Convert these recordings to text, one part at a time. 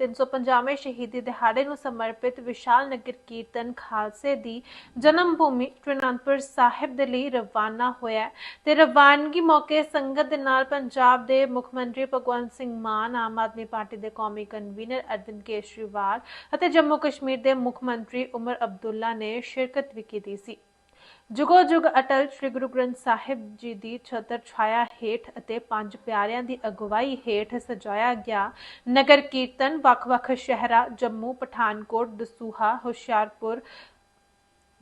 350ਵੇਂ ਸ਼ਹੀਦੀ ਦਿਹਾੜੇ ਨੂੰ ਸਮਰਪਿਤ ਵਿਸ਼ਾਲ ਨਗਰ ਕੀਰਤਨ ਖਾਲਸੇ ਦੀ ਜਨਮ ਭੂਮੀ ਸ਼੍ਰੀ ਸਾਹਿਬ ਦੇ ਲਈ ਰਵਾਨਾ ਹੋਇਆ ਤੇ ਰਵਾਨਗੀ ਮੌਕੇ ਸੰਗਤ ਦੇ ਨਾਲ ਪੰਜਾਬ ਦੇ ਮੁੱਖ ਮੰਤਰੀ ਭਗਵੰਤ ਸਿੰਘ ਮਾਨ, ਆਮ ਆਦਮੀ ਪਾਰਟੀ ਦੇ ਕੌਮੀ ਕਨਵੀਨਰ ਅਰਵਿੰਦ ਕੇਜਰੀਵਾਲ ਅਤੇ ਜੰਮੂ ਕਸ਼ਮੀਰ ਦੇ ਮੁੱਖ ਮੰਤਰੀ ਉਮਰ ਅਬਦੁੱਲਾ ਨੇ ਸ਼ਿਰਕਤ ਵੀ ਕੀਤੀ ਸੀ। ਜੁਗੋ ਜੁਗ ਅਟਲ ਸ੍ਰੀ ਗੁਰੂ ਗ੍ਰੰਥ ਸਾਹਿਬ ਜੀ ਦੀ ਛਤਰ ਛਾਇਆ ਹੇਠ ਅਤੇ ਪੰਜ ਪਿਆਰਿਆਂ ਦੀ ਅਗਵਾਈ ਹੇਠ ਸਜਾਇਆ ਗਿਆ ਨਗਰ ਕੀਰਤਨ ਵੱਖ-ਵੱਖ ਸ਼ਹਿਰਾਂ ਜੰਮੂ, ਪਠਾਨਕੋਟ, ਦਸੂਹਾ, ਹੁਸ਼ਿਆਰਪੁਰ,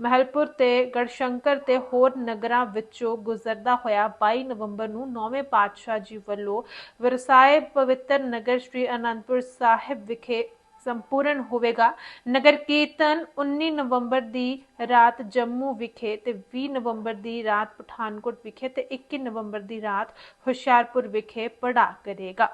ਮਹਿਲਪੁਰ ਤੇ ਗੜਸ਼ੰਕਰ ਤੇ ਹੋਰ ਨਗਰਾਂ ਵਿੱਚੋਂ ਗੁਜ਼ਰਦਾ ਹੋਇਆ 22 ਨਵੰਬਰ ਨੂੰ ਨੌਵੇਂ ਪਾਤਸ਼ਾਹ ਜੀ ਵੱਲੋਂ ਵਰਸਾਏ ਪਵਿੱਤਰ ਨਗਰ ਸ੍ਰੀ ਅਨੰਦਪੁਰ ਸਾਹਿਬ ਵਿਖੇ ਸੰਪੂਰਨ ਹੋਵੇਗਾ। ਨਗਰ ਕੀਰਤਨ 19 ਨਵੰਬਰ ਦੀ ਰਾਤ ਜੰਮੂ ਵਿਖੇ ਤੇ 20 ਨਵੰਬਰ ਦੀ ਰਾਤ ਪਠਾਨਕੋਟ ਵਿਖੇ ਤੇ 21 ਨਵੰਬਰ ਦੀ ਰਾਤ ਹੁਸ਼ਿਆਰਪੁਰ ਵਿਖੇ ਪੜਾ ਕਰੇਗਾ।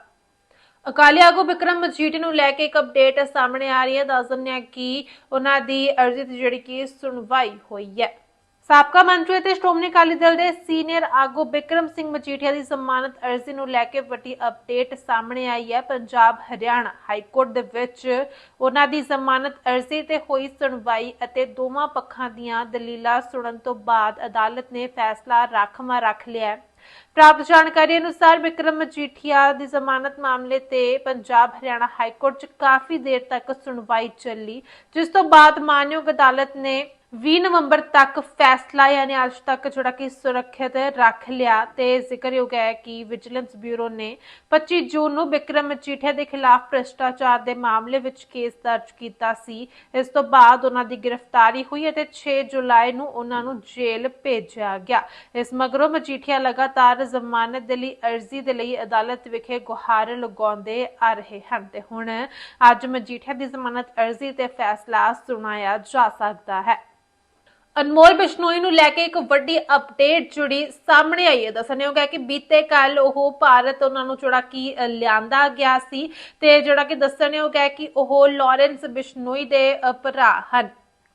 ਅਕਾਲੀ ਆਗੂ ਵਿਕਰਮ ਮਜੀਠੀ ਨੂੰ ਲੈ ਕੇ ਇੱਕ ਅਪਡੇਟ ਸਾਹਮਣੇ ਆ ਰਹੀ ਹੈ। ਦੱਸ ਦਿੰਦੇ ਆ ਕਿ ਉਹਨਾਂ ਦੀ ਅਰਜ਼ੀ ਤੇ ਜਿਹੜੀ ਕਿ ਸੁਣਵਾਈ ਹੋਈ ਹੈ। ਸਾਬਕਾ ਮੰਤਰੀ ਅਤੇ ਸ਼੍ਰੋਮਣੀ ਅਕਾਲੀ ਦਲ ਦੇ ਸੀਨੀਅਰ ਆਗੂ ਬਿਕਰਮ ਸਿੰਘ ਮਜੀਠੀਆ ਦੀ ਜ਼ਮਾਨਤ ਅਰਜ਼ੀ ਨੂੰ ਲੈ ਕੇ ਵੱਡੀ ਅਪਡੇਟ ਸਾਹਮਣੇ ਆਈ ਹੈ। ਪੰਜਾਬ, ਹਰਿਆਣਾ ਹਾਈ ਕੋਰਟ ਦੇ ਵਿੱਚ ਉਹਨਾਂ ਦੀ ਜ਼ਮਾਨਤ ਅਰਜ਼ੀ ਤੇ ਹੋਈ ਸੁਣਵਾਈ ਅਤੇ ਦੋਵਾਂ ਪੱਖਾਂ ਦੀਆਂ ਦਲੀਲਾਂ ਸੁਣਨ ਤੋਂ ਬਾਅਦ ਅਦਾਲਤ ਨੇ ਫੈਸਲਾ ਰਾਖਵਾਂ ਰੱਖ ਲਿਆ ਪ੍ਰਾਪਤ ਜਾਣਕਾਰੀ ਅਨੁਸਾਰ ਵਿਕਰਮ ਮਜੀਠੀਆ ਦੀ ਜ਼ਮਾਨਤ ਮਾਮਲੇ ਤੇ ਪੰਜਾਬ, ਹਰਿਆਣਾ ਹਾਈ ਕੋਰਟ 'ਚ ਕਾਫੀ ਦੇਰ ਤੱਕ ਸੁਣਵਾਈ ਚੱਲੀ, ਜਿਸ ਤੋਂ ਬਾਅਦ ਮਾਨਯੋਗ ਅਦਾਲਤ ਨੇ 20 ਨਵੰਬਰ ਤੱਕ ਫੈਸਲਾ ਯਾਨੀ ਅੱਜ ਤੱਕ ਜਿਹੜਾ ਕਿ ਸੁਰੱਖਿਅਤ ਰੱਖ ਲਿਆ ਤੇ ਜ਼ਿਕਰਯੋਗ ਹੈ ਕਿ ਵਿਜੀਲੈਂਸ ਬਿਊਰੋ ਨੇ 25 ਜੂਨ ਨੂੰ ਵਿਕਰਮ ਮਜੀਠੀਆ ਦੇ ਖਿਲਾਫ ਭ੍ਰਿਸ਼ਟਾਚਾਰ ਦੇ ਮਾਮਲੇ ਵਿੱਚ ਕੇਸ ਦਰਜ ਕੀਤਾ ਸੀ। ਇਸ ਤੋਂ ਬਾਅਦ ਉਹਨਾਂ ਦੀ ਗ੍ਰਿਫਤਾਰੀ ਹੋਈ ਅਤੇ 6 ਜੁਲਾਈ ਨੂੰ ਉਹਨਾਂ ਨੂੰ ਜੇਲ੍ਹ ਭੇਜਿਆ ਗਿਆ। ਇਸ ਮਗਰੋਂ ਮਜੀਠੀਆ ਲਗਾਤਾਰ ਜ਼ਮਾਨਤ ਦੇ ਲਈ ਅਰਜ਼ੀ ਦੇ ਲਈ ਅਦਾਲਤ ਵਿਖੇ ਗੁਹਾਰ ਲਗਾਉਂਦੇ ਆ ਰਹੇ ਹਨ ਤੇ ਹੁਣ ਅੱਜ ਮਜੀਠੀਆ ਦੀ ਜ਼ਮਾਨਤ ਅਰਜ਼ੀ ਤੇ ਫੈਸਲਾ ਸੁਣਾਇਆ ਜਾ ਸਕਦਾ ਹੈ। ਅਨਮੋਲ ਬਿਸ਼ਨੋਈ ਨੂੰ ਲੈ ਕੇ ਇੱਕ ਵੱਡੀ ਅਪਡੇਟ ਜੁੜੀ ਸਾਹਮਣੇ ਆਈ ਹੈ ਦੱਸਣਯੋਗ ਹੈ ਕਿ ਬੀਤੇ ਕੱਲ ਉਹ ਭਾਰਤ ਉਹਨਾਂ ਨੂੰ ਜਿਹੜਾ ਕਿ ਲਿਆਂਦਾ ਗਿਆ ਸੀ ਤੇ ਜਿਹੜਾ ਕਿ ਦੱਸਣਯੋਗ ਹੈ ਕਿ ਉਹ ਲਾਰੈਂਸ ਬਿਸ਼ਨੋਈ ਦੇ ਭਰਾ ਹਨ।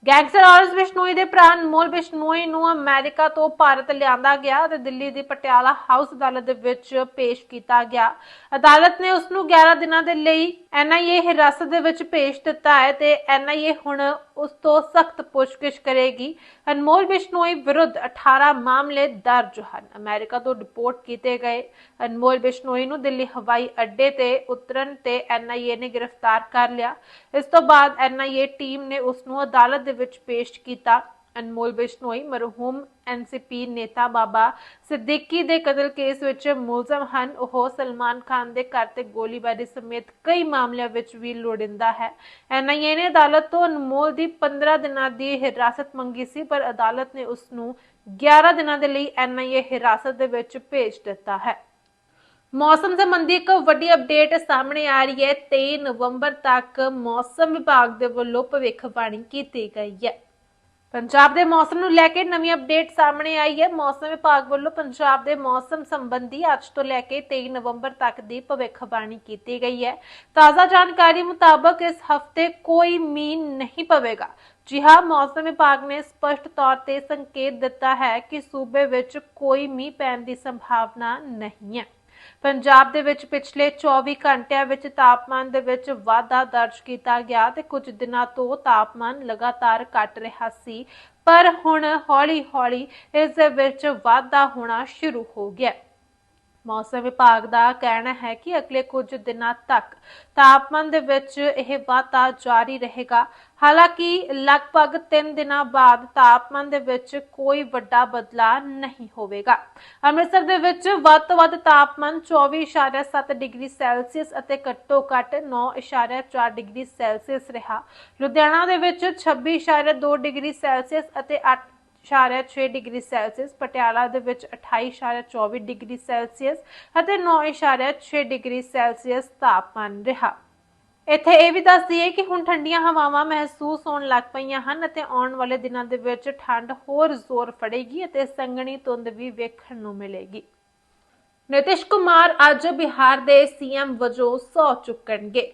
ਗੈਂਗਸਟਰ ਲਾਰੈਂਸ ਬਿਸ਼ਨੋਈ ਦੇ ਭਰਾ ਅਨਮੋਲ ਬਿਸ਼ਨੋਈ ਨੂੰ ਅਮਰੀਕਾ ਤੋਂ ਭਾਰਤ ਲਿਆਂਦਾ ਗਿਆ ਤੇ ਦਿੱਲੀ ਦੀ ਪਟਿਆਲਾ ਹਾਊਸ ਅਦਾਲਤ ਦੇ ਵਿੱਚ ਪੇਸ਼ ਕੀਤਾ ਗਿਆ। ਅਦਾਲਤ ਨੇ ਉਸ ਨੂੰ 11 ਦਿਨਾਂ ਦੇ ਲਈ ਐਨਆਈਏ ਹਿਰਾਸਤ ਦੇ ਵਿੱਚ ਭੇਜ ਦਿੱਤਾ ਹੈ ਤੇ ਐਨਆਈਏ ਹੁਣ ਉਸ ਤੋਂ ਸਖਤ ਪੁੱਛਗਿੱਛ ਕਰੇਗੀ। ਅਨਮੋਲ ਬਿਸ਼ਨੋਈ ਵਿਰੁੱਧ 18 ਮਾਮਲੇ ਦਰਜ ਹਨ। ਅਮਰੀਕਾ ਤੋਂ ਰਿਪੋਰਟ ਕੀਤੇ ਗਏ ਅਨਮੋਲ ਬਿਸ਼ਨੋਈ ਨੂੰ ਦਿੱਲੀ ਹਵਾਈ ਅੱਡੇ ਤੇ ਉਤਰਨ ਤੇ ਐਨਆਈਏ ਨੇ ਗ੍ਰਿਫਤਾਰ ਕਰ ਲਿਆ। ਇਸ ਤੋਂ ਬਾਅਦ ਐਨਆਈਏ ਟੀਮ ਨੇ ਉਸ ਨੂੰ ਅਦਾਲਤ ਦੇ ਵਿੱਚ ਪੇਸ਼ ਕੀਤਾ। ਅਨਮੋਲ ਬਿਸ਼ਨੋਈ, ਮਰਹੂਮ ਐਨਸੀਪੀ ਨੇਤਾ ਬਾਬਾ ਸਿੱਦੀਕੀ ਦੇ ਕਤਲ ਕੇਸ ਵਿੱਚ ਮੁਲਜ਼ਮ ਹਨ। ਉਹ ਸਲਮਾਨ ਖਾਨ ਦੇ ਘਰ ਤੇ ਗੋਲੀਬਾਰੀ ਸਮੇਤ ਕਈ ਮਾਮਲਿਆਂ ਵਿੱਚ ਵੀ ਲੋੜਿੰਦਾ ਹੈ। ਐਨਆਈਏ ਨੇ ਅਦਾਲਤ ਤੋਂ ਅਨਮੋਲ ਦੀ 15 ਦਿਨਾਂ ਦੀ ਹਿਰਾਸਤ ਮੰਗੀ ਸੀ, ਪਰ ਅਦਾਲਤ ਨੇ ਉਸ ਨੂੰ 11 ਦਿਨਾਂ ਦੇ ਲਈ ਐਨਆਈਏ ਹਿਰਾਸਤ ਦੇ ਵਿੱਚ ਭੇਜ ਦਿੱਤਾ ਹੈ। ਮੌਸਮ ਸੰਬੰਧੀ ਇੱਕ ਵੱਡੀ ਅਪਡੇਟ ਸਾਹਮਣੇ ਆ ਰਹੀ ਹੈ। 23 ਨਵੰਬਰ ਤੱਕ ਮੌਸਮ ਵਿਭਾਗ ਦੇ ਵੱਲੋਂ ਭਵਿੱਖਬਾਣੀ ਕੀਤੀ ਗਈ ਹੈ। ਪੰਜਾਬ ਦੇ ਮੌਸਮ ਨੂੰ ਲੈ ਕੇ ਨਵੀਂ ਅਪਡੇਟ ਸਾਹਮਣੇ ਆਈ ਹੈ। ਮੌਸਮ ਵਿਭਾਗ ਵੱਲੋਂ ਪੰਜਾਬ ਦੇ ਮੌਸਮ ਸੰਬੰਧੀ ਅੱਜ ਤੋਂ ਲੈ ਕੇ 23 ਨਵੰਬਰ ਤੱਕ ਦੀ ਭਵਿੱਖਬਾਣੀ ਕੀਤੀ ਗਈ ਹੈ। ਤਾਜ਼ਾ ਜਾਣਕਾਰੀ ਮੁਤਾਬਕ ਇਸ ਹਫ਼ਤੇ ਕੋਈ ਮੀਂਹ ਨਹੀਂ ਪਵੇਗਾ। ਜੀ ਹਾਂ, ਮੌਸਮ ਵਿਭਾਗ ਨੇ ਸਪਸ਼ਟ ਤੌਰ ਤੇ ਸੰਕੇਤ ਦਿੱਤਾ ਹੈ ਕਿ ਸੂਬੇ ਵਿੱਚ ਕੋਈ ਮੀਂਹ ਪੈਣ ਦੀ ਸੰਭਾਵਨਾ ਨਹੀਂ ਹੈ। ਪੰਜਾਬ ਦੇ ਵਿੱਚ ਪਿਛਲੇ 24 ਘੰਟਿਆਂ ਵਿੱਚ ਤਾਪਮਾਨ ਦੇ ਵਿੱਚ ਵਾਧਾ ਦਰਜ ਕੀਤਾ ਗਿਆ ਤੇ ਕੁਝ ਦਿਨਾਂ ਤੋਂ ਤਾਪਮਾਨ ਲਗਾਤਾਰ ਘਟ ਰਿਹਾ ਸੀ, ਪਰ ਹੁਣ ਹੌਲੀ-ਹੌਲੀ ਇਸ ਦੇ ਵਿੱਚ ਵਾਧਾ ਹੋਣਾ ਸ਼ੁਰੂ ਹੋ ਗਿਆ। ਮੌਸਮ ਵਿਭਾਗ ਦਾ ਕਹਿਣਾ ਹੈ ਕਿ ਅਗਲੇ ਕੁਝ ਦਿਨਾਂ ਤੱਕ ਤਾਪਮਾਨ ਦੇ ਵਿੱਚ ਇਹ ਵਾਧਾ ਜਾਰੀ ਰਹੇਗਾ। ਹਾਲਾਂਕਿ, ਲਗਭਗ 3 ਦਿਨਾਂ ਬਾਅਦ ਤਾਪਮਾਨ ਦੇ ਵਿੱਚ ਕੋਈ ਵੱਡਾ ਬਦਲਾਅ ਨਹੀਂ ਹੋਵੇਗਾ। ਅੰਮ੍ਰਿਤਸਰ ਦੇ ਵਿੱਚ ਵੱਧ ਤੋਂ ਵੱਧ ਤਾਪਮਾਨ 24.7 ਡਿਗਰੀ ਸੈਲਸੀਅਸ ਅਤੇ ਘੱਟੋ ਘੱਟ 9.4 ਡਿਗਰੀ ਸੈਲਸੀਅਸ ਰਿਹਾ। ਲੁਧਿਆਣਾ ਦੇ ਵਿੱਚ 26.2 ਡਿਗਰੀ ਸੈਲਸੀਅਸ ਅਤੇ 8 6 ਡਿਗਰੀ ਸੈਲਸੀਅਸ, ਪਟਿਆਲਾ ਦੇ ਵਿੱਚ 28.24 ਡਿਗਰੀ ਸੈਲਸੀਅਸ ਅਤੇ 9.6 ਡਿਗਰੀ ਸੈਲਸੀਅਸ ਤਾਪਮਾਨ ਰਿਹਾ। ਇੱਥੇ ਇਹ ਵੀ ਦੱਸ ਦਈਏ ਕਿ ਹੁਣ ਠੰਡੀਆਂ ਹਵਾਵਾਂ ਮਹਿਸੂਸ ਹੋਣ ਲੱਗ ਪਈਆਂ ਹਨ ਅਤੇ ਆਉਣ ਵਾਲੇ ਦਿਨਾਂ ਦੇ ਵਿੱਚ ਠੰਡ ਹੋਰ ਜ਼ੋਰ ਫੜੇਗੀ ਅਤੇ ਸੰਘਣੀ ਧੁੰਦ ਵੀ ਵੇਖਣ ਨੂੰ ਮਿਲੇਗੀ। ਨਿਤਿਸ਼ ਕੁਮਾਰ ਅੱਜ ਬਿਹਾਰ ਦੇ ਸੀਐਮ ਵਜੋਂ ਸਹੁੰ ਚੁੱਕਣਗੇ।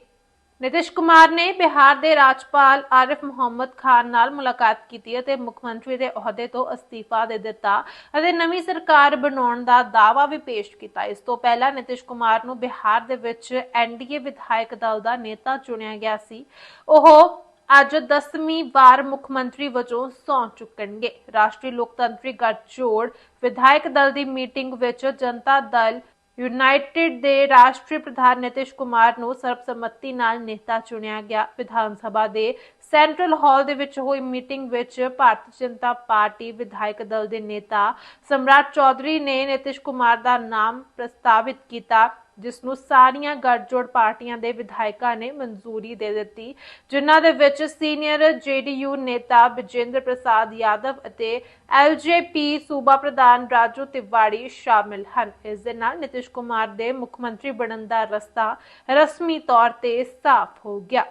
ਨਿਤਿਸ਼ ਕੁਮਾਰ ਨੇ ਬਿਹਾਰ ਦੇ ਰਾਜਪਾਲ ਆਰਿਫ ਮੁਹੰਮਦ ਖਾਨ ਨਾਲ ਮੁਲਾਕਾਤ ਕੀਤੀ ਅਤੇ ਮੁੱਖ ਮੰਤਰੀ ਦੇ ਅਹੁਦੇ ਤੋਂ ਅਸਤੀਫਾ ਦੇ ਦਿੱਤਾ ਅਤੇ ਨਵੀਂ ਸਰਕਾਰ ਬਣਾਉਣ ਦਾ ਦਾਅਵਾ ਵੀ ਪੇਸ਼ ਕੀਤਾ। ਇਸ ਤੋਂ ਪਹਿਲਾਂ ਨਿਤਿਸ਼ ਕੁਮਾਰ ਨੂੰ ਬਿਹਾਰ ਦੇ ਵਿੱਚ ਐਨਡੀਏ ਵਿਧਾਇਕ ਦਲ ਦਾ ਨੇਤਾ ਚੁਣਿਆ ਗਿਆ ਸੀ। ਉਹ ਅੱਜ 10ਵੀਂ ਵਾਰ ਮੁੱਖ ਮੰਤਰੀ ਵਜੋਂ ਸਹੁੰ ਚੁੱਕਣਗੇ। ਰਾਸ਼ਟਰੀ ਲੋਕਤੰਤਰੀ ਗੱਠਜੋੜ ਵਿਧਾਇਕ ਦਲ ਦੀ ਮੀਟਿੰਗ ਵਿੱਚ ਜਨਤਾ ਦਲ ਯੂਨਾਈਟਿਡ ਦੇ ਰਾਸ਼ਟਰੀ ਪ੍ਰਧਾਨ ਨਿਤਿਸ਼ ਕੁਮਾਰ ਨੂੰ ਸਰਬਸੰਮਤੀ ਨਾਲ ਨੇਤਾ ਚੁਣਿਆ ਗਿਆ। ਵਿਧਾਨ ਸਭਾ ਦੇ ਸੈਂਟਰਲ ਹਾਲ ਦੇ ਵਿੱਚ ਹੋਈ ਮੀਟਿੰਗ ਵਿੱਚ ਭਾਰਤੀ ਜਨਤਾ ਪਾਰਟੀ ਵਿਧਾਇਕ ਦਲ ਦੇ ਨੇਤਾ ਸਮਰਾਟ ਚੌਧਰੀ ਨੇ ਨਿਤਿਸ਼ ਕੁਮਾਰ ਦਾ ਨਾਮ ਪ੍ਰਸਤਾਵਿਤ ਕੀਤਾ, ਜਿਸ ਨੂੰ ਸਾਰੀਆਂ ਗੱਠਜੋੜ ਪਾਰਟੀਆਂ ਦੇ ਵਿਧਾਇਕਾਂ ਨੇ ਮਨਜ਼ੂਰੀ ਦੇ ਦਿੱਤੀ, ਜਿਨ੍ਹਾਂ ਦੇ ਵਿੱਚ ਸੀਨੀਅਰ ਜੇਡੀਯੂ ਨੇਤਾ ਵਿਜੇਂਦਰ ਪ੍ਰਸਾਦ ਯਾਦਵ ਅਤੇ ਐਲਜੇਪੀ ਸੂਬਾ ਪ੍ਰਧਾਨ ਰਾਜੂ ਤਿਵਾੜੀ ਸ਼ਾਮਿਲ ਹਨ। ਇਸ ਦੇ ਨਾਲ ਨਿਤਿਸ਼ ਕੁਮਾਰ ਦੇ ਮੁੱਖ ਮੰਤਰੀ ਬਣਨ ਦਾ ਰਸਤਾ ਰਸਮੀ ਤੌਰ ਤੇ ਸਾਫ਼ ਹੋ ਗਿਆ।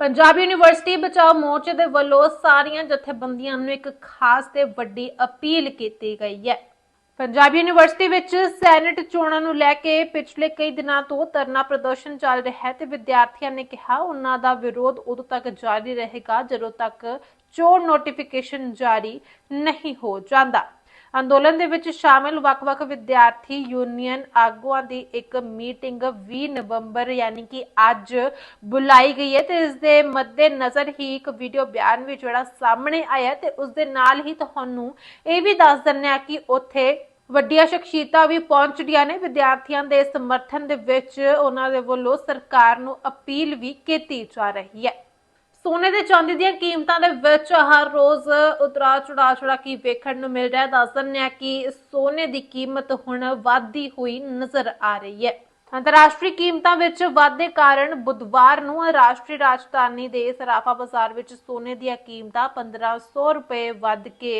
ਪੰਜਾਬ ਯੂਨੀਵਰਸਿਟੀ ਬਚਾਓ ਮੋਰਚੇ ਦੇ ਵੱਲੋਂ ਸਾਰੀਆਂ ਜਥੇਬੰਦੀਆਂ ਨੂੰ ਇੱਕ ਖਾਸ ਤੇ ਵੱਡੀ ਅਪੀਲ ਕੀਤੀ ਗਈ ਹੈ। ਪੰਜਾਬ ਯੂਨੀਵਰਸਿਟੀ ਵਿੱਚ ਸੈਨੇਟ ਚੋਣਾਂ ਨੂੰ ਲੈ ਕੇ ਪਿਛਲੇ ਕਈ ਦਿਨਾਂ ਤੋਂ ਧਰਨਾ ਪ੍ਰਦਰਸ਼ਨ ਚੱਲ ਰਿਹਾ ਹੈ ਤੇ ਵਿਦਿਆਰਥੀਆਂ ਨੇ ਕਿਹਾ, ਉਹਨਾਂ ਦਾ ਵਿਰੋਧ ਉਦੋਂ ਤੱਕ ਜਾਰੀ ਰਹੇਗਾ ਜਦੋਂ ਤੱਕ ਚੋਣ ਨੋਟੀਫਿਕੇਸ਼ਨ ਜਾਰੀ ਨਹੀਂ ਹੋ ਜਾਂਦਾ। ਅੰਦੋਲਨ ਦੇ ਵਿੱਚ ਸ਼ਾਮਿਲ ਵੱਖ-ਵੱਖ ਵਿਦਿਆਰਥੀ ਯੂਨੀਅਨ ਆਗੂਆਂ ਦੀ ਇੱਕ ਮੀਟਿੰਗ 20 ਨਵੰਬਰ, ਯਾਨੀ ਕਿ ਅੱਜ ਬੁਲਾਈ ਗਈ ਹੈ ਤੇ ਇਸ ਦੇ ਮੱਦੇ ਨਜ਼ਰ ਹੀ ਇੱਕ ਵੀਡੀਓ ਬਿਆਨ ਵੀ ਜਿਹੜਾ ਸਾਹਮਣੇ ਆਇਆ ਤੇ ਉਸ ਦੇ ਨਾਲ ਹੀ ਤੁਹਾਨੂੰ ਇਹ ਵੀ ਦੱਸ ਦਿੰਨੇ ਆ ਕਿ ਉੱਥੇ ਵੱਡੀਆਂ ਸ਼ਖਸੀਅਤਾਂ ਵੀ ਪਹੁੰਚਦੀਆਂ ਨੇ। ਵਿਦਿਆਰਥੀਆਂ ਦੇ ਸਮਰਥਨ ਦੇ ਵਿੱਚ ਉਹਨਾਂ ਦੇ ਵੱਲੋਂ ਸਰਕਾਰ ਨੂੰ ਅਪੀਲ ਵੀ ਕੀਤੀ ਜਾ ਰਹੀ ਹੈ। ਸੋਨੇ ਤੇ ਚਾਂਦੀ ਦੀਆਂ ਕੀਮਤਾਂ ਦੇ ਵਿੱਚ ਹਰ ਰੋਜ਼ ਉਤਰਾ ਚੜਾ ਚੜਾ ਕੀ ਵੇਖਣ ਨੂੰ ਮਿਲ ਰਿਹਾ ਦੱਸ ਦਿੰਦੇ ਹਾਂ ਕਿ ਸੋਨੇ ਦੀ ਕੀਮਤ ਹੁਣ ਵਧਦੀ ਹੋਈ ਨਜ਼ਰ ਆ ਰਹੀ ਹੈ। ਅੰਤਰਰਾਸ਼ਟਰੀ ਕੀਮਤਾਂ ਵਿੱਚ ਵਾਧੇ ਕਾਰਨ ਬੁੱਧਵਾਰ ਨੂੰ ਰਾਸ਼ਟਰੀ ਰਾਜਧਾਨੀ ਦੇ ਸਰਾਫਾ ਬਾਜ਼ਾਰ ਵਿੱਚ ਸੋਨੇ ਦੀਆਂ ਕੀਮਤਾਂ 1500 ਰੁਪਏ ਵੱਧ ਕੇ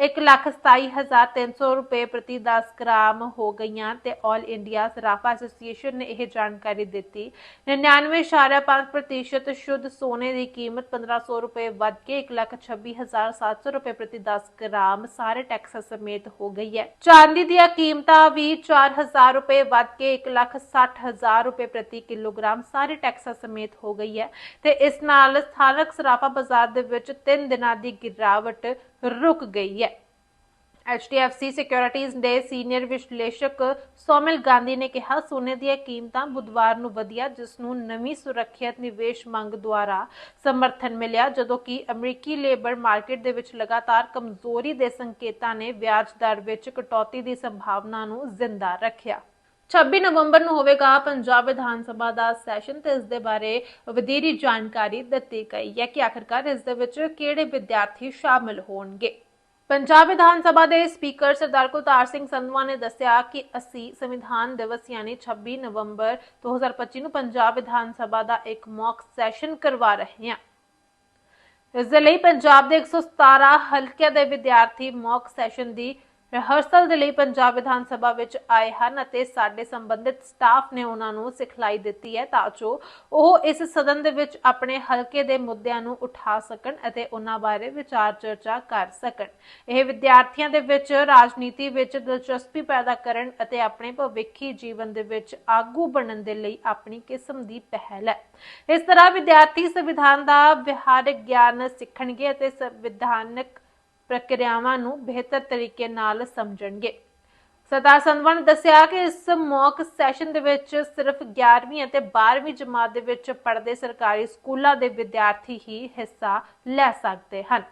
127300 ਰੁਪਏ ਪ੍ਰਤੀ 10 ਗ੍ਰਾਮ ਹੋ ਗਈਆਂ ਤੇ 올 ਇੰਡੀਆ ਸਰਾਫਾ ਐਸੋਸੀਏਸ਼ਨ ਨੇ ਇਹ ਜਾਣਕਾਰੀ ਦਿੱਤੀ। 99.5% ਸ਼ੁੱਧ ਸੋਨੇ ਦੀ ਕੀਮਤ 1500 ਰੁਪਏ ਵੱਧ ਕੇ 126700 ਰੁਪਏ ਪ੍ਰਤੀ 10 ਗ੍ਰਾਮ ਸਾਰੇ ਟੈਕਸ ਸਮੇਤ ਹੋ ਗਈ ਹੈ। ਚਾਂਦੀ ਦੀਆਂ ਕੀਮਤਾਂ ਵੀ 4000 ਰੁਪਏ ਵੱਧ ਕੇ 160000 ਰੁਪਏ ਪ੍ਰਤੀ ਕਿਲੋਗ੍ਰਾਮ ਸਾਰੇ ਟੈਕਸ ਸਮੇਤ ਹੋ ਗਈ ਹੈ ਤੇ ਇਸ ਨਾਲ ਸਥਾਨਕ ਸਰਾਫਾ ਬਾਜ਼ਾਰ ਦੇ ਵਿੱਚ 3 ਦਿਨਾਂ ਦੀ ਗਿਰਾਵਟ ਰੁਕ ਗਈ ਹੈ। HDFC ਸਿਕਿਉਰਿਟੀਜ਼ ਦੇ ਸੀਨੀਅਰ ਵਿਸ਼ਲੇਸ਼ਕ ਸੋਮਿਲ ਗਾਂਧੀ ਨੇ ਕਿਹਾ, ਸੋਨੇ ਦੀਆਂ ਕੀਮਤਾਂ ਬੁੱਧਵਾਰ ਨੂੰ ਵਧਿਆ, ਜਿਸ ਨੂੰ ਨਵੀਂ ਸੁਰੱਖਿਅਤ ਨਿਵੇਸ਼ ਮੰਗ ਦੁਆਰਾ ਸਮਰਥਨ ਮਿਲਿਆ, ਜਦੋਂ ਕਿ ਅਮਰੀਕੀ ਲੇਬਰ ਮਾਰਕੀਟ ਦੇ ਵਿੱਚ ਲਗਾਤਾਰ ਕਮਜ਼ੋਰੀ ਦੇ ਸੰਕੇਤਾਂ ਨੇ ਵਿਆਜ ਦਰ ਵਿੱਚ ਕਟੌਤੀ ਦੀ ਸੰਭਾਵਨਾ ਨੂੰ ਜ਼ਿੰਦਾ ਰੱਖਿਆ। 26 ਨਵੰਬਰ ਨੂੰ ਹੋਵੇਗਾ ਪੰਜਾਬ ਵਿਧਾਨ ਸਭਾ ਦਾ ਸੈਸ਼ਨ ਤੇ ਇਸ ਦੇ ਬਾਰੇ ਵਧੇਰੀ ਜਾਣਕਾਰੀ ਦਿੱਤੀ ਗਈ ਹੈ ਕਿ ਆਖਰਕਾਰ ਇਸ ਦੇ ਵਿੱਚ ਕਿਹੜੇ ਵਿਦਿਆਰਥੀ ਸ਼ਾਮਲ ਹੋਣਗੇ। ਪੰਜਾਬ ਵਿਧਾਨ ਸਭਾ ਦੇ ਸਪੀਕਰ ਸਰਦਾਰ ਕੁਲਤਾਰ ਸਿੰਘ ਸੰਧਵਾ ਨੇ ਦੱਸਿਆ ਕਿ ਅਸੀਂ ਸੰਵਿਧਾਨ ਦਿਵਸ ਯਾਨੀ 26 ਨਵੰਬਰ 2025 ਨੂੰ ਪੰਜਾਬ ਵਿਧਾਨ ਸਭਾ ਦਾ ਇੱਕ ਮੌਕ ਸੈਸ਼ਨ ਕਰਵਾ ਰਹੇ ਹਾਂ। ਇਸ ਦੇ ਲਈ ਪੰਜਾਬ ਦੇ 117 ਹਲਕਿਆਂ ਦੇ ਵਿਦਿਆਰਥੀ ਮੌਕ ਸੈਸ਼ਨ ਦੀ ਰਿਹਰਸਲ ਦੇ ਲਈ ਪੰਜਾਬ ਵਿਧਾਨ ਸਭਾ ਵਿੱਚ ਆਏ ਹਨ ਅਤੇ ਸਾਡੇ ਸੰਬੰਧਿਤ ਸਟਾਫ ਨੇ ਉਹਨਾਂ ਨੂੰ ਸਿਖਲਾਈ ਦਿੱਤੀ ਹੈ ਤਾਂ ਜੋ ਉਹ ਇਸ ਸਦਨ ਦੇ ਵਿੱਚ ਆਪਣੇ ਹਲਕੇ ਦੇ ਮੁੱਦਿਆਂ ਨੂੰ ਉਠਾ ਸਕਣ ਅਤੇ ਉਹਨਾਂ ਬਾਰੇ ਵਿਚਾਰ ਚਰਚਾ ਕਰ ਸਕਣ। ਇਹ ਵਿਦਿਆਰਥੀਆਂ ਦੇ ਵਿੱਚ ਰਾਜਨੀਤੀ ਵਿੱਚ ਦਿਲਚਸਪੀ ਪੈਦਾ ਕਰਨ ਅਤੇ ਆਪਣੇ ਭਵਿੱਖੀ ਜੀਵਨ ਦੇ ਵਿੱਚ ਆਗੂ ਬਣਨ ਦੇ ਲਈ ਆਪਣੀ ਕਿਸਮ ਦੀ ਪਹਿਲ ਹੈ। ਇਸ ਤਰ੍ਹਾਂ ਵਿਦਿਆਰਥੀ ਸੰਵਿਧਾਨ ਦਾ ਵਿਹਾਰਕ ਗਿਆਨ ਸਿੱਖਣਗੇ ਅਤੇ ਸੰਵਿਧਾਨਕ ਪ੍ਰਕਿਰਿਆਵਾਂ ਨੂੰ ਬਿਹਤਰ ਤਰੀਕੇ ਨਾਲ ਸਮਝਣਗੇ। ਸਰਦਾਰ ਸੰਧਵਾ ਨੇ ਦੱਸਿਆ ਕਿ ਇਸ ਮੌਕ ਸੈਸ਼ਨ ਦੇ ਵਿੱਚ ਸਿਰਫ 11ਵੀਂ ਅਤੇ 12ਵੀਂ ਜਮਾਤ ਦੇ ਵਿੱਚ ਪੜ੍ਹਦੇ ਸਰਕਾਰੀ ਸਕੂਲਾਂ ਦੇ ਵਿਦਿਆਰਥੀ ਹੀ ਹਿੱਸਾ ਲੈ ਸਕਦੇ ਹਨ।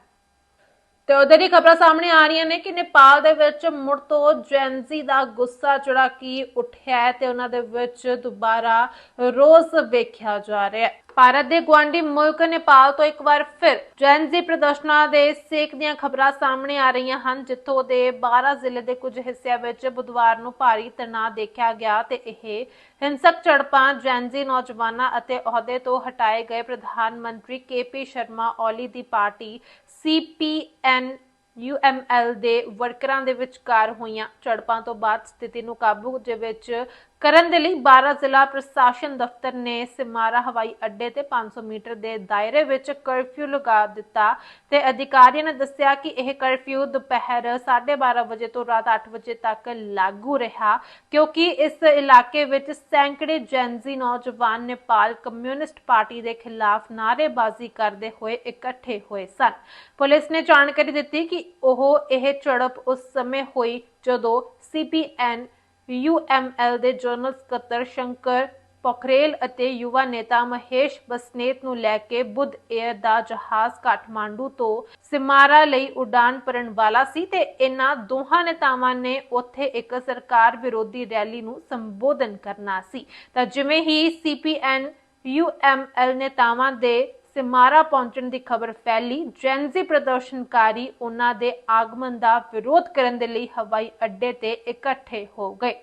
ਤੇ ਉਧਰ ਹੀ ਖਬਰਾਂ ਸਾਹਮਣੇ ਆ ਰਹੀਆਂ ਨੇ ਕਿ ਨੇਪਾਲ ਦੇ ਵਿੱਚ ਮੁੜ ਤੋਂ ਜੈਨਜ਼ੀ ਦਾ ਗੁੱਸਾ ਜਿਹੜਾ ਕਿ ਉੱਠਿਆ ਤੇ ਉਹਨਾਂ ਦੇ ਵਿੱਚ ਦੁਬਾਰਾ ਰੋਸ ਵੇਖਿਆ ਜਾ ਰਿਹਾ ਹੈ। ਭਾਰਤ ਦੇ ਗਵਾਂਢੀ ਮੁਲਕ ਨੇਪਾਲ ਤੋਂ ਇੱਕ ਵਾਰ ਫਿਰ ਜੈਨਜ਼ੀ ਪ੍ਰਦਰਸ਼ਨਾਂ ਦੇ ਸੇਕ ਦੀਆਂ ਖਬਰਾਂ ਸਾਹਮਣੇ ਆ ਰਹੀਆਂ ਹਨ, ਜਿੱਥੋਂ ਦੇ 12 ਜ਼ਿਲ੍ਹੇ ਦੇ ਕੁਝ ਹਿੱਸਿਆਂ ਵਿੱਚ ਬੁੱਧਵਾਰ ਨੂੰ ਭਾਰੀ ਤਣਾਅ ਦੇਖਿਆ ਗਿਆ ਤੇ ਇਹ ਹਿੰਸਕ ਝੜਪਾਂ ਜੈਨਜ਼ੀ ਨੌਜਵਾਨਾਂ ਅਤੇ ਅਹੁਦੇ ਤੋਂ ਹਟਾਏ ਗਏ ਪ੍ਰਧਾਨ ਮੰਤਰੀ ਕੇਪੀ ਸ਼ਰਮਾ ਓਲੀ ਦੀ ਪਾਰਟੀ ਸੀਪੀਐਨ ਯੂਐਮਐਲ ਦੇ ਵਰਕਰਾਂ ਦੇ ਵਿਚਕਾਰ ਹੋਈਆਂ ਝੜਪਾਂ ਤੋਂ ਬਾਅਦ ਸਥਿਤੀ ਨੂੰ ਕਾਬੂ ਦੇ ਵਿੱਚ ਕਰਨ ਦੇ ਲਈ 12 ਜ਼ਿਲ੍ਹਾ ਪ੍ਰਸ਼ਾਸਨ ਦਫ਼ਤਰ ਨੇ ਸਿਮਾਰਾ ਹਵਾਈ ਅੱਡੇ ਤੇ 500 ਮੀਟਰ ਦੇ ਦਾਇਰੇ ਵਿੱਚ ਕਰਫਿਊ ਲਗਾ ਦਿੱਤਾ ਤੇ ਅਧਿਕਾਰੀਆਂ ਨੇ ਦੱਸਿਆ ਕਿ ਇਹ ਕਰਫਿਊ ਦੁਪਹਿਰ 12:30 ਵਜੇ ਤੋਂ ਰਾਤ 8 ਵਜੇ ਤੱਕ ਲਾਗੂ ਰਿਹਾ, ਕਿਉਂਕਿ ਇਸ ਇਲਾਕੇ ਵਿੱਚ ਸੈਂਕੜੇ ਜੈਨਜ਼ੀ ਨੌਜਵਾਨ ਨੇਪਾਲ ਕਮਿਊਨਿਸਟ ਪਾਰਟੀ ਦੇ ਖਿਲਾਫ ਨਾਅਰੇਬਾਜ਼ੀ ਕਰਦੇ ਹੋਏ ਇਕੱਠੇ ਹੋਏ ਸਨ। ਪੁਲਿਸ ਨੇ ਜਾਣਕਾਰੀ ਦਿੱਤੀ ਕਿ ਉਹ ਇਹ ਝੜਪ ਉਸ ਸਮੇਂ ਹੋਈ ਜਦੋਂ ਸੀਪੀਐਨ ਯੂਐਮਐਲ ਦੇ ਜਨਰਲ ਸਕੱਤਰ ਸ਼ੰਕਰ ਪੋਖਰੇਲ ਅਤੇ ਯੁਵਾ ਨੇਤਾ ਮਹੇਸ਼ ਬਸਨੇਤ ਨੂੰ ਲੈ ਕੇ ਬੁੱਧ 에ਅਰ ਦਾ ਜਹਾਜ਼ ਕਾਠਮਾਂਡੂ ਤੋਂ ਸਿਮਾਰਾ ਲਈ ਉਡਾਨ ਭਰਨ ਵਾਲਾ ਸੀ ਤੇ ਇਹਨਾਂ ਦੋਹਾਂ ਨੇਤਾਵਾਂ ਨੇ ਉੱਥੇ ਇੱਕ ਸਰਕਾਰ ਵਿਰੋਧੀ ਰੈਲੀ ਨੂੰ ਸੰਬੋਧਨ ਕਰਨਾ ਸੀ। ਤਾਂ ਜਿਵੇਂ ਹੀ ਸੀਪੀਐਨ ਯੂਐਮਐਲ ਨੇਤਾਵਾਂ ਦੇ ਸਿਮਾਰਾ ਪਹੁੰਚਣ ਦੀ ਖਬਰ ਫੈਲੀ। ਜੈਨਜ਼ੀ ਪ੍ਰਦਰਸ਼ਨਕਾਰੀ ਉਹਨਾਂ ਦੇ ਆਗਮਨ ਦਾ ਵਿਰੋਧ ਕਰਨ ਦੇ ਲਈ ਹਵਾਈ ਅੱਡੇ ਤੇ ਇਕੱਠੇ ਹੋ ਗਏ।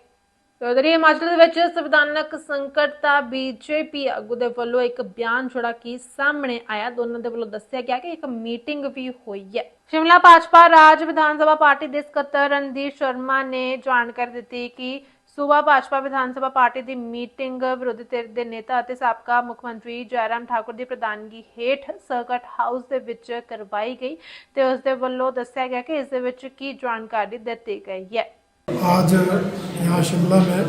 ਉਧਰ ਹਿਮਾਚਲ ਦੇ ਵਿੱਚ ਸੰਵਿਧਾਨਕ ਸੰਕਟ ਦਾ ਬੀਜੇਪੀ ਆਗੂ ਦੇ ਵੱਲੋਂ ਇੱਕ ਬਿਆਨ ਜਿਹੜਾ ਕਿ ਸਾਹਮਣੇ ਆਇਆ। ਦੋਨਾਂ ਦੇ ਵੱਲੋਂ ਦੱਸਿਆ ਗਿਆ ਕਿ ਇੱਕ ਮੀਟਿੰਗ ਵੀ ਹੋਈ ਹੈ। ਸ਼ਿਮਲਾ ਭਾਜਪਾ ਰਾਜ ਵਿਧਾਨ ਸਭਾ ਪਾਰਟੀ ਦੇ ਸਕੱਤਰ ਰਣਦੀਪ ਸ਼ਰਮਾ ਨੇ ਜਾਣਕਾਰੀ ਦਿੱਤੀ ਕਿ ਸੂਬਾ ਭਾਜਪਾ ਵਿਧਾਨ ਸਭਾ ਪਾਰਟੀ ਦੀ ਮੀਟਿੰਗ ਵਿਰੋਧੀ ਧਿਰ ਦੇ ਨੇਤਾ ਅਤੇ ਸਾਬਕਾ ਮੁੱਖ ਮੰਤਰੀ ਜੈਰਾਮ ਠਾਕੁਰ ਦੀ ਪ੍ਰਧਾਨਗੀ ਹੇਠ ਸਰਕਟ ਹਾਊਸ ਦੇ ਵਿੱਚ ਕਰਵਾਈ ਗਈ ਤੇ ਉਸ ਦੇ ਵੱਲੋਂ ਦੱਸਿਆ ਗਿਆ ਕਿ ਇਸ ਦੇ ਵਿੱਚ ਕੀ ਜਾਣਕਾਰੀ ਦਿੱਤੀ ਗਈ ਹੈ आज यहाँ शिमला में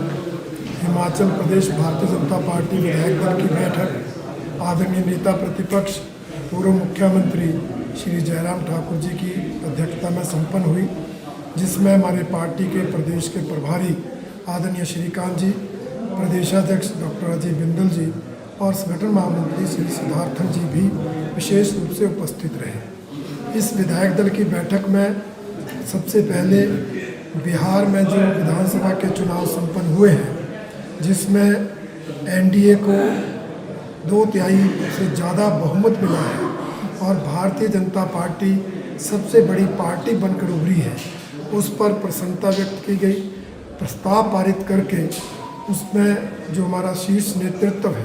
हिमाचल प्रदेश भारतीय जनता पार्टी विधायक दल की बैठक आदरणीय नेता प्रतिपक्ष पूर्व मुख्यमंत्री श्री जयराम ठाकुर जी की अध्यक्षता में संपन्न हुई जिसमें हमारे पार्टी के प्रदेश के प्रभारी आदरणीय श्रीकांत जी, प्रदेशाध्यक्ष डॉक्टर अजय बिंदल जी और संगठन महामंत्री श्री सिद्धार्थन जी भी विशेष रूप से उपस्थित रहे। इस विधायक दल की बैठक में सबसे पहले बिहार में जो विधानसभा के चुनाव संपन्न हुए हैं, जिसमें एनडीए को दो तिहाई से ज़्यादा बहुमत मिला है और भारतीय जनता पार्टी सबसे बड़ी पार्टी बनकर उभरी है, उस पर प्रसन्नता व्यक्त की गई। प्रस्ताव पारित करके उसमें जो हमारा शीर्ष नेतृत्व है,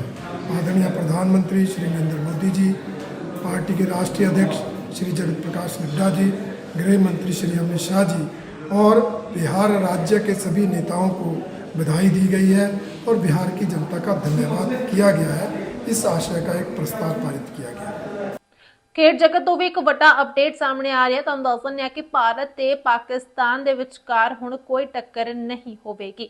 आदरणीय प्रधानमंत्री श्री नरेंद्र मोदी जी, पार्टी के राष्ट्रीय अध्यक्ष श्री जगत प्रकाश नड्डा जी, गृह मंत्री श्री अमित शाह जी और बिहार राज्य के सभी नेताओं को बधाई दी गई है और बिहार की जनता का धन्यवाद किया गया है। इस आशय का एक प्रस्ताव पारित किया गया। ਖੇਡ ਜਗਤ ਤੋਂ ਵੀ ਇੱਕ ਵੱਡਾ ਅਪਡੇਟ ਸਾਹਮਣੇ ਆ ਰਿਹਾ। ਤੁਹਾਨੂੰ ਦੱਸ ਦਿੰਦੇ ਹਾਂ ਕਿ ਭਾਰਤ ਤੇ ਪਾਕਿਸਤਾਨ ਦੇ ਵਿਚਕਾਰ ਹੁਣ ਕੋਈ ਟੱਕਰ ਨਹੀਂ ਹੋਵੇਗੀ।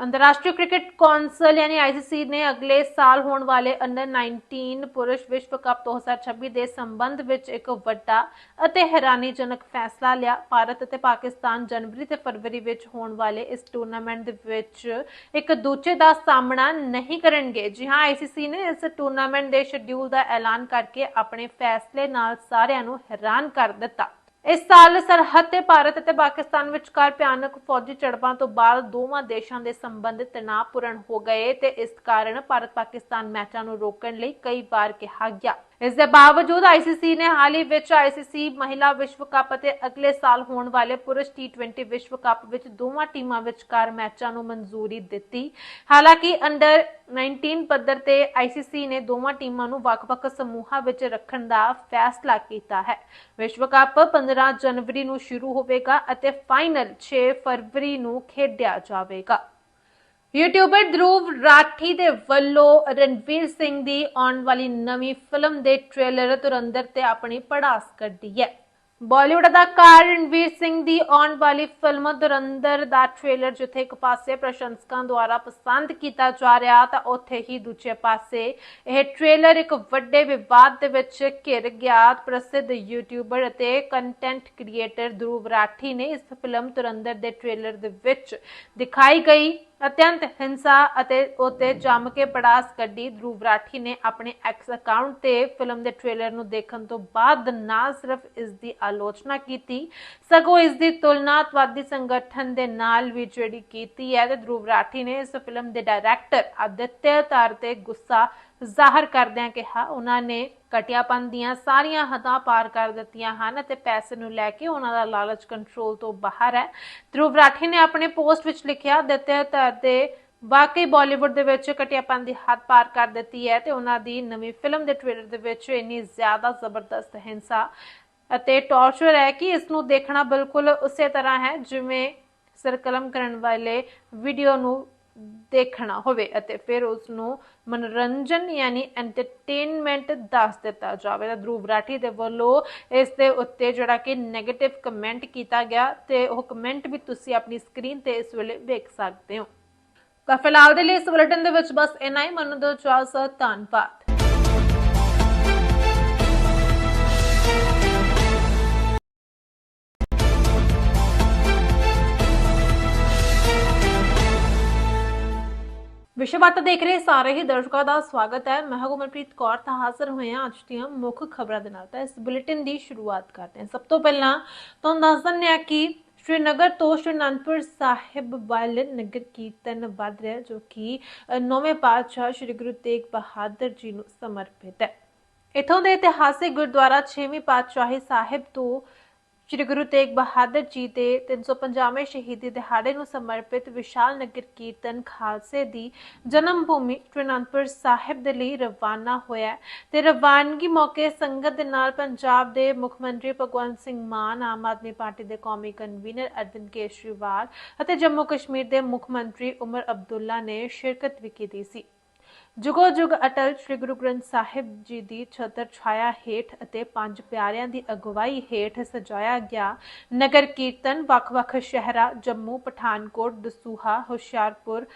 ਅੰਤਰਰਾਸ਼ਟਰੀ ਕ੍ਰਿਕਟ ਕੌਂਸਲ ਯਾਨੀ ਆਈਸੀਸੀ ਨੇ ਅਗਲੇ ਸਾਲ ਹੋਣ ਵਾਲੇ ਅੰਡਰ 19 ਪੁਰਸ਼ ਵਿਸ਼ਵ ਕੱਪ 2026 ਦੇ ਸੰਬੰਧ ਵਿੱਚ ਇੱਕ ਵੱਡਾ ਅਤੇ ਹੈਰਾਨੀਜਨਕ ਫੈਸਲਾ ਲਿਆ। ਭਾਰਤ ਅਤੇ ਪਾਕਿਸਤਾਨ ਜਨਵਰੀ ਤੇ ਫਰਵਰੀ ਵਿੱਚ ਹੋਣ ਵਾਲੇ ਇਸ ਟੂਰਨਾਮੈਂਟ ਦੇ ਵਿੱਚ ਇੱਕ ਦੂਜੇ ਦਾ ਸਾਹਮਣਾ ਨਹੀਂ ਕਰਨਗੇ। ਜੀ ਹਾਂ ਆਈਸੀਸੀ ਨੇ ਇਸ ਟੂਰਨਾਮੈਂਟ ਦੇ ਸ਼ਡਿਊਲ ਦਾ ਐਲਾਨ ਕਰਕੇ ਆਪਣੇ ਫੈਸਲੇ ਨਾਲ ਸਾਰਿਆਂ ਨੂੰ ਹੈਰਾਨ ਕਰ ਦਿੱਤਾ। ਇਸ ਸਾਲ ਸਰਹੱਦ ਤੇ ਭਾਰਤ ਅਤੇ ਪਾਕਿਸਤਾਨ ਵਿਚਕਾਰ ਭਿਆਨਕ ਫੌਜੀ ਝੜਪਾਂ ਤੋਂ ਬਾਅਦ ਦੋਵਾਂ ਦੇਸ਼ਾਂ ਦੇ ਸੰਬੰਧ ਤਣਾਅਪੂਰਨ ਹੋ ਗਏ ਤੇ ਇਸ ਕਾਰਨ ਭਾਰਤ ਪਾਕਿਸਤਾਨ ਮੈਚਾਂ ਨੂੰ ਰੋਕਣ ਲਈ ਕਈ ਵਾਰ ਕਿਹਾ ਗਿਆ। ਇਸ ਦੇ ਬਾਵਜੂਦ ਆਈਸੀਸੀ ਨੇ ਹਾਲ ਹੀ ਵਿੱਚ ਆਈਸੀਸੀ ਮਹਿਲਾ ਵਿਸ਼ਵ ਕੱਪ ਅਤੇ ਅਗਲੇ ਸਾਲ ਹੋਣ ਵਾਲੇ ਪੁਰਸ਼ ਟੀ20 ਵਿਸ਼ਵ ਕੱਪ ਵਿੱਚ ਦੋਵਾਂ ਟੀਮਾਂ ਵਿਚਕਾਰ ਮੈਚਾਂ ਨੂੰ ਮਨਜ਼ੂਰੀ ਦਿੱਤੀ। ਹਾਲਾਂਕਿ ਅੰਡਰ 19 ਪੱਧਰ ਤੇ ਆਈਸੀਸੀ ਨੇ ਦੋਵਾਂ ਟੀਮਾਂ ਨੂੰ ਵੱਖ-ਵੱਖ ਸਮੂਹਾਂ ਵਿੱਚ ਰੱਖਣ ਦਾ ਫੈਸਲਾ ਕੀਤਾ ਹੈ। ਵਿਸ਼ਵ ਕੱਪ 15 ਜਨਵਰੀ ਨੂੰ ਸ਼ੁਰੂ ਹੋਵੇਗਾ ਅਤੇ ਫਾਈਨਲ 6 ਫਰਵਰੀ ਨੂੰ ਖੇਡਿਆ ਜਾਵੇਗਾ। ਯੂਟਿਊਬਰ ਧਰੂਵ ਰਾਠੀ ਦੇ ਵੱਲੋਂ ਰਣਵੀਰ ਸਿੰਘ ਦੀ ਆਉਣ ਵਾਲੀ ਨਵੀਂ ਫਿਲਮ ਦੇ ਟ੍ਰੇਲਰ ਤੁਰੰਦਰ ਤੇ ਆਪਣੀ ਪੜਾਸ ਕੱਢੀ ਹੈ। ਬਾਲੀਵੁੱਡ ਅਦਾਕਾਰ ਰਣਵੀਰ ਸਿੰਘ ਦੀ ਆਉਣ ਵਾਲੀ ਫਿਲਮ ਦੁਰੰਦਰ ਦਾ ਟ੍ਰੇਲਰ ਜਿੱਥੇ ਇੱਕ ਪਾਸੇ ਪ੍ਰਸ਼ੰਸਕਾਂ ਦੁਆਰਾ ਪਸੰਦ ਕੀਤਾ ਜਾ ਰਿਹਾ, ਤਾਂ ਉੱਥੇ ਹੀ ਦੂਜੇ ਪਾਸੇ ਇਹ ਟ੍ਰੇਲਰ ਇੱਕ ਵੱਡੇ ਵਿਵਾਦ ਦੇ ਵਿੱਚ ਘਿਰ ਗਿਆ। ਪ੍ਰਸਿੱਧ ਯੂਟਿਊਬਰ ਅਤੇ ਕੰਟੈਂਟ ਕ੍ਰੀਏਟਰ ਧਰੂਵ ਰਾਠੀ ਨੇ ਇਸ ਫਿਲਮ ਤੁਰੰਦਰ ਦੇ ਟ੍ਰੇਲਰ ਦੇ ਵਿੱਚ ਦਿਖਾਈ ਗਈ। ਅਤਿਅੰਤ ਹਿੰਸਾ ਅਤੇ ਉਤੇ ਜੰਮ ਕੇ ਪੜਾਸ ਕੱਢੀ ਧਰੂਵ ਰਾਠੀ ਨੇ ਆਪਣੇ ਐਕਸ ਅਕਾਊਂਟ ਤੇ ਫਿਲਮ ਦੇ ਟ੍ਰੇਲਰ ਨੂੰ ਦੇਖਣ ਤੋਂ ਬਾਅਦ ਨਾ ਸਿਰਫ ਇਸ ਦੀ ਆਲੋਚਨਾ ਕੀਤੀ, ਸਗੋਂ ਇਸ ਦੀ ਤੁਲਨਾ ਅਤਵਾਦੀ ਸੰਗਠਨ ਦੇ ਨਾਲ ਵੀ ਜਿਹੜੀ ਕੀਤੀ ਹੈ ਤੇ ਧਰੂਵ ਰਾਠੀ ਨੇ ਇਸ ਫਿਲਮ ਦੇ ਡਾਇਰੈਕਟਰ ਆਦਿਤਿਆ ਤਾਰ ਤੇ ਗੁੱਸਾ ਜ਼ਾਹਰ ਕਰਦਿਆਂ ਕਿਹਾ, ਉਹਨਾਂ ਨੇ ਕਟਿਆਪਨ ਦੀਆਂ ਸਾਰੀਆਂ ਹੱਦਾਂ ਪਾਰ ਕਰ ਦਿੱਤੀਆਂ ਹਨ ਅਤੇ ਪੈਸੇ ਨੂੰ ਲੈ ਕੇ ਉਹਨਾਂ ਦਾ ਲਾਲਚ ਕੰਟਰੋਲ ਤੋਂ ਬਾਹਰ ਹੈ। ਧਰੂਵ ਰਾਠੀ ਨੇ ਆਪਣੇ ਪੋਸਟ ਵਿੱਚ ਲਿਖਿਆ, ਦਿੱਤੇ ਧਰ ਦੇ ਵਾਕਈ ਬਾਲੀਵੁੱਡ ਦੇ ਵਿੱਚ ਕਟਿਆਪਨ ਦੀ ਹੱਦ ਪਾਰ ਕਰ ਦਿੱਤੀ ਹੈ ਤੇ ਉਹਨਾਂ ਦੀ ਨਵੀਂ ਫਿਲਮ ਦੇ ਟ੍ਰੇਲਰ ਦੇ ਵਿੱਚ ਇੰਨੀ ਜ਼ਿਆਦਾ ਜ਼ਬਰਦਸਤ ਹਿੰਸਾ ਅਤੇ ਟੌਰਚਰ ਹੈ ਕਿ ਇਸ ਨੂੰ ਦੇਖਣਾ ਬਿਲਕੁਲ ਉਸੇ ਤਰ੍ਹਾਂ ਹੈ ਜਿਵੇਂ ਸਰਕਲਮ ਕਰਨ ਵਾਲੇ ਵੀਡੀਓ ਨੂੰ ਦੇਖਣਾ ਹੋਵੇ ਅਤੇ ਫਿਰ ਉਸ ਨੂੰ ਮਨੋਰੰਜਨ ਯਾਨੀ ਐਂਟਰਟੇਨਮੈਂਟ ਦੱਸ ਦਿੱਤਾ ਜਾਵੇ। ਤਾਂ ਧਰੂਵ ਰਾਠੀ ਦੇ ਵੱਲੋਂ ਇਸ ਦੇ ਉੱਤੇ ਜਿਹੜਾ ਕਿ 네ਗੇਟਿਵ ਕਮੈਂਟ ਕੀਤਾ ਗਿਆ ਤੇ ਉਹ ਕਮੈਂਟ ਵੀ ਤੁਸੀਂ ਆਪਣੀ ਸਕਰੀਨ ਤੇ ਇਸ ਵੇਲੇ ਵੇਖ ਸਕਦੇ ਹੋ। ਤਾਂ ਫਿਲਹਾਲ ਦੇ ਲਈ ਇਸ ਬੁਲੇਟਿਨ ਦੇ ਵਿੱਚ ਬਸ ਇੰਨਾ ਹੀ। ਮਨ ਦੋ ਚਾਹ ਧੰਨਵਾਦ। ਵਿਸ਼ਵਤ ਦੇਖ ਰਹੇ ਸਾਰੇ ਹੀ ਦਰਸ਼ਕਾਂ ਦਾ ਸਵਾਗਤ ਹੈ। ਮੈਂ ਹਾਂ ਕੌਰ ਤਾਂ ਹਾਜ਼ਰ ਹੋਏ ਹਾਂ ਅੱਜ ਦੀਆਂ ਮੁੱਖ ਖਬਰਾਂ ਦੇ ਨਾਲ। ਤਾਂ ਇਸ ਬੁਲੇਟਿਨ ਦੀ ਸ਼ੁਰੂਆਤ ਕਰਦੇ ਹਾਂ। ਸਭ ਤੋਂ ਪਹਿਲਾਂ ਤੁਹਾਨੂੰ ਦੱਸ ਦਿੰਦੇ ਹਾਂ ਕਿ ਸ਼੍ਰੀਨਗਰ ਤੋਂ ਸ਼੍ਰੀ ਸਾਹਿਬ ਵੱਲ ਨਗਰ ਕੀਰਤਨ ਵੱਧ ਰਿਹਾ ਜੋ ਕਿ ਅ, ਨੌਵੇਂ ਪਾਤਸ਼ਾਹ ਸ਼੍ਰੀ ਗੁਰੂ ਤੇਗ ਬਹਾਦਰ ਜੀ ਨੂੰ ਸਮਰਪਿਤ ਹੈ। ਇਥੋਂ ਦੇ ਇਤਿਹਾਸਿਕ ਗੁਰਦੁਆਰਾ 6ਵੀਂ ਪਾਤਸ਼ਾਹੀ ਸਾਹਿਬ ਤੋਂ ਸ਼੍ਰੀ ਗੁਰੂ ਤੇਗ ਬਹਾਦਰ ਜੀ ਦੇ 350ਵੇਂ ਸ਼ਹੀਦੀ ਦਿਹਾੜੇ ਨੂੰ ਸਮਰਪਿਤ ਵਿਸ਼ਾਲ ਨਗਰ ਕੀਰਤਨ ਖਾਲਸੇ ਦੀ ਜਨਮ ਭੂਮੀ ਸ਼੍ਰੀ ਸਾਹਿਬ ਦੇ ਲਈ ਰਵਾਨਾ ਹੋਇਆ ਤੇ ਰਵਾਨਗੀ ਮੌਕੇ ਸੰਗਤ ਦੇ ਨਾਲ ਪੰਜਾਬ ਦੇ ਮੁੱਖ ਮੰਤਰੀ ਭਗਵੰਤ ਸਿੰਘ ਮਾਨ, ਆਮ ਆਦਮੀ ਪਾਰਟੀ ਦੇ ਕੌਮੀ ਕਨਵੀਨਰ ਅਰਵਿੰਦ ਕੇਜਰੀਵਾਲ ਅਤੇ ਜੰਮੂ ਕਸ਼ਮੀਰ ਦੇ ਮੁੱਖ ਮੰਤਰੀ ਉਮਰ ਅਬਦੁੱਲਾ ਨੇ ਸ਼ਿਰਕਤ ਵੀ ਕੀਤੀ ਸੀ। ਜੁਗੋ ਜੁਗ ਅਟਲ ਸ੍ਰੀ ਗੁਰੂ ਗ੍ਰੰਥ ਸਾਹਿਬ ਜੀ ਦੀ ਛਤਰ ਛਾਇਆ ਹੇਠ ਅਤੇ ਪੰਜ ਪਿਆਰਿਆਂ ਦੀ ਅਗਵਾਈ ਹੇਠ ਸਜਾਇਆ ਗਿਆ ਨਗਰ ਕੀਰਤਨ ਵੱਖ-ਵੱਖ ਸ਼ਹਿਰਾਂ ਜੰਮੂ, ਪਠਾਨਕੋਟ, ਦਸੂਹਾ, ਹੁਸ਼ਿਆਰਪੁਰ,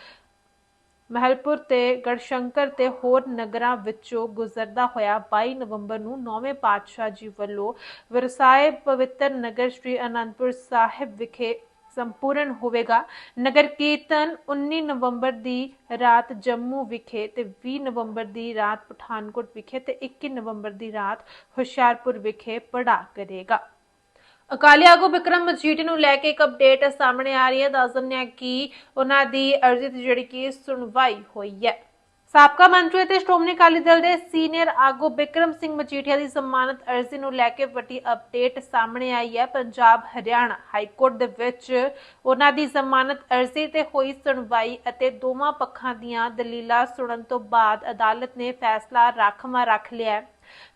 ਮਹਿਲਪੁਰ ਤੇ ਗੜਸ਼ੰਕਰ ਤੇ ਹੋਰ ਨਗਰਾਂ ਵਿੱਚੋਂ ਗੁਜ਼ਰਦਾ ਹੋਇਆ 22 ਨਵੰਬਰ ਨੂੰ ਨੌਵੇਂ ਪਾਤਸ਼ਾਹ ਜੀ ਵੱਲੋਂ ਵਰਸਾਏ ਪਵਿੱਤਰ ਨਗਰ ਸ੍ਰੀ ਅਨੰਦਪੁਰ ਸਾਹਿਬ ਵਿਖੇ ਸੰਪੂਰਨ ਹੋਵੇਗਾ। ਨਗਰ ਕੀਰਤਨ 19 ਨਵੰਬਰ ਦੀ ਰਾਤ ਜੰਮੂ ਵਿਖੇ ਤੇ 20 ਨਵੰਬਰ ਦੀ ਰਾਤ ਪਠਾਨਕੋਟ ਵਿਖੇ ਤੇ 21 ਨਵੰਬਰ ਦੀ ਰਾਤ ਹੁਸ਼ਿਆਰਪੁਰ ਵਿਖੇ ਪੜਾ ਕਰੇਗਾ। ਅਕਾਲੀ ਆਗੂ ਵਿਕਰਮ ਮਜੀਠੀ ਨੂੰ ਲੈ ਕੇ ਇੱਕ ਅਪਡੇਟ ਸਾਹਮਣੇ ਆ ਰਹੀ ਹੈ। ਦੱਸ ਦਿੰਦੇ ਹਾਂ ਕਿ ਉਹਨਾਂ ਦੀ ਅਰਜ਼ੀ ਤੇ ਜਿਹੜੀ ਕਿ ਸੁਣਵਾਈ ਹੋਈ ਹੈ। ਸਾਬਕਾ ਮੰਤਰੀ ਅਤੇ ਸ਼੍ਰੋਮਣੀ ਅਕਾਲੀ ਦਲ ਦੇ ਸੀਨੀਅਰ ਆਗੂ ਬਿਕਰਮ ਸਿੰਘ ਮਜੀਠੀਆ ਦੀ ਜ਼ਮਾਨਤ ਅਰਜ਼ੀ ਨੂੰ ਲੈ ਕੇ ਵੱਡੀ ਅਪਡੇਟ ਸਾਹਮਣੇ ਆਈ ਹੈ। ਪੰਜਾਬ, ਹਰਿਆਣਾ ਹਾਈ ਕੋਰਟ ਦੇ ਵਿੱਚ ਉਹਨਾਂ ਦੀ ਜ਼ਮਾਨਤ ਅਰਜ਼ੀ ਤੇ ਹੋਈ ਸੁਣਵਾਈ ਅਤੇ ਦੋਵਾਂ ਪੱਖਾਂ ਦੀਆਂ ਦਲੀਲਾਂ ਸੁਣਨ ਤੋਂ ਬਾਅਦ ਅਦਾਲਤ ਨੇ ਫੈਸਲਾ ਰਾਖਵਾਂ ਰੱਖ ਲਿਆ ਹੈ।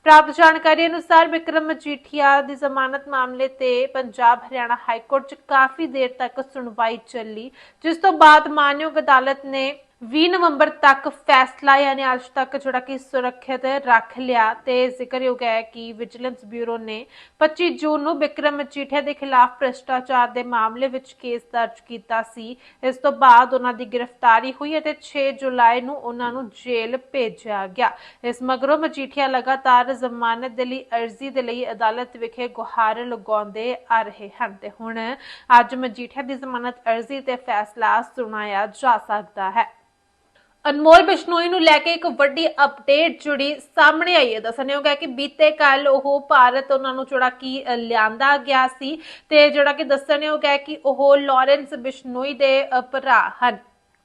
ਪ੍ਰਾਪਤ ਜਾਣਕਾਰੀ ਅਨੁਸਾਰ ਵਿਕਰਮ ਮਜੀਠੀਆ ਦੀ ਜ਼ਮਾਨਤ ਮਾਮਲੇ ਤੇ ਪੰਜਾਬ, ਹਰਿਆਣਾ ਹਾਈ ਕੋਰਟ 'ਚ ਕਾਫੀ ਦੇਰ ਤੱਕ ਸੁਣਵਾਈ ਚੱਲੀ, ਜਿਸ ਤੋਂ ਬਾਅਦ ਮਾਨਯੋਗ ਅਦਾਲਤ ਨੇ 20 ਨਵੰਬਰ ਤੱਕ ਫੈਸਲਾ ਯਾਨੀ ਅੱਜ ਤੱਕ ਜਿਹੜਾ ਕਿ ਸੁਰੱਖਿਅਤ ਰੱਖ ਲਿਆ ਤੇ ਜ਼ਿਕਰਯੋਗ ਹੈ ਕਿ ਵਿਜੀਲੈਂਸ ਬਿਊਰੋ ਨੇ 25 ਜੂਨ ਨੂੰ ਵਿਕਰਮ ਮਜੀਠੀਆ ਦੇ ਖਿਲਾਫ ਭ੍ਰਿਸ਼ਟਾਚਾਰ ਦੇ ਮਾਮਲੇ ਵਿੱਚ ਕੇਸ ਦਰਜ ਕੀਤਾ ਸੀ। ਇਸ ਤੋਂ ਬਾਅਦ ਉਹਨਾਂ ਦੀ ਗ੍ਰਿਫਤਾਰੀ ਹੋਈ ਅਤੇ 6 ਜੁਲਾਈ ਨੂੰ ਉਹਨਾਂ ਨੂੰ ਜੇਲ੍ਹ ਭੇਜਿਆ ਗਿਆ। ਇਸ ਮਗਰੋਂ ਮਜੀਠੀਆ ਲਗਾਤਾਰ ਜ਼ਮਾਨਤ ਦੇ ਲਈ ਅਰਜ਼ੀ ਦੇ ਲਈ ਅਦਾਲਤ ਵਿਖੇ ਗੁਹਾਰ ਲਗਾਉਂਦੇ ਆ ਰਹੇ ਹਨ ਤੇ ਹੁਣ ਅੱਜ ਮਜੀਠੀਆ ਦੀ ਜ਼ਮਾਨਤ ਅਰਜ਼ੀ ਤੇ ਫੈਸਲਾ ਸੁਣਾਇਆ ਜਾ ਸਕਦਾ ਹੈ। ਅਨਮੋਲ ਬਿਸ਼ਨੋਈ ਨੂੰ ਲੈ ਕੇ ਇੱਕ ਵੱਡੀ ਅਪਡੇਟ ਜੁੜੀ ਸਾਹਮਣੇ ਆਈ ਹੈ ਦੱਸਣਯੋਗ ਹੈ ਕਿ ਬੀਤੇ ਕੱਲ ਉਹ ਭਾਰਤ ਉਹਨਾਂ ਨੂੰ ਜਿਹੜਾ ਕਿ ਲਿਆਂਦਾ ਗਿਆ ਸੀ ਤੇ ਜਿਹੜਾ ਕਿ ਦੱਸਣਯੋਗ ਹੈ ਕਿ ਉਹ ਲਾਰੈਂਸ ਬਿਸ਼ਨੋਈ ਦੇ ਭਰਾ ਹਨ।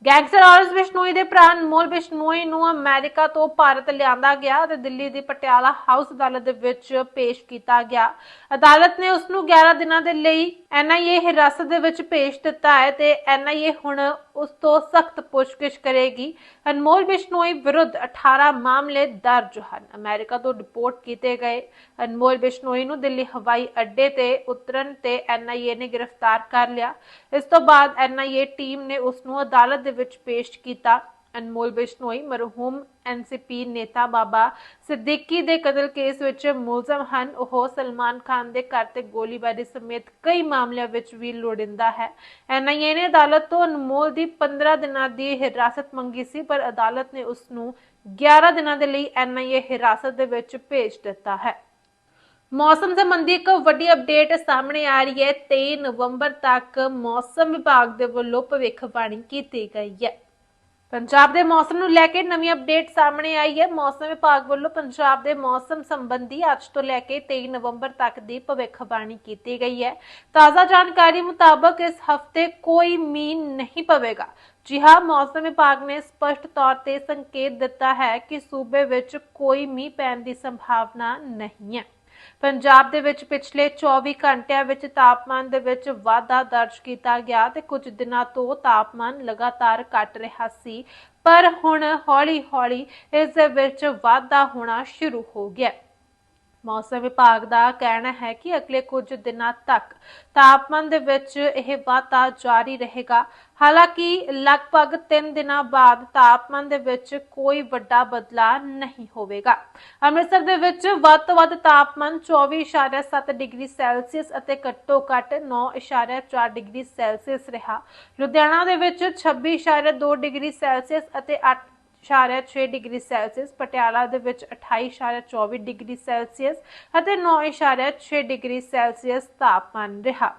ਗੈਂਗਸਟਰ ਲਾਰੈਂਸ ਬਿਸ਼ਨੋਈ ਦੇ ਭਰਾ ਅਨਮੋਲ ਬਿਸ਼ਨੋਈ ਨੂੰ ਅਮਰੀਕਾ ਤੋਂ ਭਾਰਤ ਲਿਆਂਦਾ ਗਿਆ ਤੇ ਦਿੱਲੀ ਦੀ ਪਟਿਆਲਾ ਹਾਊਸ ਅਦਾਲਤ ਦੇ ਵਿੱਚ ਪੇਸ਼ ਕੀਤਾ ਗਿਆ। ਅਦਾਲਤ ਨੇ ਉਸ ਨੂੰ 11 ਦਿਨਾਂ ਦੇ ਲਈ ਐਨਆਈਏ ਹਿਰਾਸਤ ਦੇ ਵਿੱਚ ਭੇਜ ਦਿੱਤਾ ਹੈ ਤੇ ਐਨਆਈਏ ਹੁਣ ਉਸ ਤੋਂ ਸਖਤ ਪੁੱਛਗਿੱਛ ਕਰੇਗੀ। ਅਨਮੋਲ ਬਿਸ਼ਨੋਈ ਵਿਰੁੱਧ 18 ਮਾਮਲੇ ਦਰਜ ਹਨ। ਅਮਰੀਕਾ ਤੋਂ ਰਿਪੋਰਟ ਕੀਤੇ ਗਏ ਅਨਮੋਲ ਬਿਸ਼ਨੋਈ ਨੂੰ ਦਿੱਲੀ ਹਵਾਈ ਅੱਡੇ ਤੇ ਉਤਰਨ ਤੇ ਐਨਆਈਏ ਨੇ ਗ੍ਰਿਫਤਾਰ ਕਰ ਲਿਆ। ਇਸ ਤੋਂ ਬਾਅਦ ਐਨਆਈਏ ਟੀਮ ਨੇ ਉਸ ਨੂੰ ਅਦਾਲਤ ਦੇ ਵਿੱਚ ਪੇਸ਼ ਕੀਤਾ। ਅਨਮੋਲ ਬਿਸ਼ਨੋਈ, ਮਰਹੂਮ ਐਨਸੀਪੀ ਨੇਤਾ ਬਾਬਾ ਸਿੱਦੀਕੀ ਦੇ ਕਤਲ ਕੇਸ ਵਿੱਚ ਮੁਲਜ਼ਮ ਹਨ। ਉਹ ਸਲਮਾਨ ਖਾਨ ਦੇ ਘਰ ਤੇ ਗੋਲੀਬਾਰੀ ਸਮੇਤ ਕਈ ਮਾਮਲਿਆਂ ਵਿੱਚ ਵੀ ਲੋੜਿੰਦਾ ਹੈ। ਐਨਆਈਏ ਨੇ ਅਦਾਲਤ ਤੋਂ ਅਨਮੋਲ ਦੀ 15 ਦਿਨਾਂ ਦੀ ਹਿਰਾਸਤ ਮੰਗੀ ਸੀ, ਪਰ ਅਦਾਲਤ ਨੇ ਉਸ ਨੂੰ 11 ਦਿਨਾਂ ਦੇ ਲਈ ਐਨਆਈਏ ਹਿਰਾਸਤ ਦੇ ਵਿੱਚ ਭੇਜ ਦਿੱਤਾ ਹੈ। ਮੌਸਮ ਸੰਬੰਧੀ ਇੱਕ ਵੱਡੀ ਅਪਡੇਟ ਸਾਹਮਣੇ ਆ ਰਹੀ ਹੈ। 23 ਨਵੰਬਰ ਤੱਕ ਮੌਸਮ ਵਿਭਾਗ ਦੇ ਵੱਲੋਂ ਭਵਿੱਖਬਾਣੀ ਕੀਤੀ ਗਈ ਹੈ। ਪੰਜਾਬ ਦੇ ਮੌਸਮ ਨੂੰ ਲੈ ਕੇ ਨਵੀਂ ਅਪਡੇਟ ਸਾਹਮਣੇ ਆਈ ਹੈ। ਮੌਸਮ ਵਿਭਾਗ ਵੱਲੋਂ ਪੰਜਾਬ ਦੇ ਮੌਸਮ ਸੰਬੰਧੀ ਅੱਜ ਤੋਂ ਲੈ ਕੇ 23 ਨਵੰਬਰ ਤੱਕ ਦੀ ਭਵਿੱਖਬਾਣੀ ਕੀਤੀ ਗਈ ਹੈ। ਤਾਜ਼ਾ ਜਾਣਕਾਰੀ ਮੁਤਾਬਕ ਇਸ ਹਫ਼ਤੇ ਕੋਈ ਮੀਂਹ ਨਹੀਂ ਪਵੇਗਾ। ਜੀ ਹਾਂ, ਮੌਸਮ ਵਿਭਾਗ ਨੇ ਸਪਸ਼ਟ ਤੌਰ ਤੇ ਸੰਕੇਤ ਦਿੱਤਾ ਹੈ ਕਿ ਸੂਬੇ ਵਿੱਚ ਕੋਈ ਮੀਂਹ ਪੈਣ ਦੀ ਸੰਭਾਵਨਾ ਨਹੀਂ ਹੈ। ਪੰਜਾਬ ਦੇ ਵਿੱਚ ਪਿਛਲੇ 24 ਘੰਟਿਆਂ ਵਿੱਚ ਤਾਪਮਾਨ ਦੇ ਵਿੱਚ ਵਾਧਾ ਦਰਜ ਕੀਤਾ ਗਿਆ ਤੇ ਕੁਝ ਦਿਨਾਂ ਤੋਂ ਤਾਪਮਾਨ ਲਗਾਤਾਰ ਘਟ ਰਿਹਾ ਸੀ। ਪਰ ਹੁਣ ਹੌਲੀ-ਹੌਲੀ ਇਸ ਦੇ ਵਿੱਚ ਵਾਧਾ ਹੋਣਾ ਸ਼ੁਰੂ ਹੋ ਗਿਆ। ਮੌਸਮ ਵਿਭਾਗ ਦਾ ਕਹਿਣਾ ਹੈ ਕਿ ਅਗਲੇ ਕੁਝ ਦਿਨਾਂ ਤੱਕ ਤਾਪਮਾਨ ਦੇ ਵਿੱਚ ਇਹ ਵਾਧਾ ਜਾਰੀ ਰਹੇਗਾ। ਹਾਲਾਂਕਿ ਲਗਭਗ 3 ਦਿਨਾਂ ਬਾਅਦ ਤਾਪਮਾਨ ਦੇ ਵਿੱਚ ਕੋਈ ਵੱਡਾ ਬਦਲਾਅ ਨਹੀਂ ਹੋਵੇਗਾ। ਅੰਮ੍ਰਿਤਸਰ ਦੇ ਵਿੱਚ ਵੱਧ ਤੋਂ ਵੱਧ ਤਾਪਮਾਨ 24.7 ਡਿਗਰੀ ਸੈਲਸੀਅਸ ਅਤੇ ਘੱਟੋ ਘੱਟ 9.4 ਡਿਗਰੀ ਸੈਲਸੀਅਸ ਰਿਹਾ। ਲੁਧਿਆਣਾ ਦੇ ਵਿੱਚ 26.2 ਡਿਗਰੀ ਸੈਲਸੀਅਸ ਅਤੇ 8.6 ਡਿਗਰੀ ਸੈਲਸੀਅਸ, ਪਟਿਆਲਾ ਦੇ ਵਿੱਚ 28.24 ਡਿਗਰੀ ਸੈਲਸੀਅਸ ਅਤੇ 9.6 ਡਿਗਰੀ ਸੈਲਸੀਅਸ ਤਾਪਮਾਨ ਰਿਹਾ।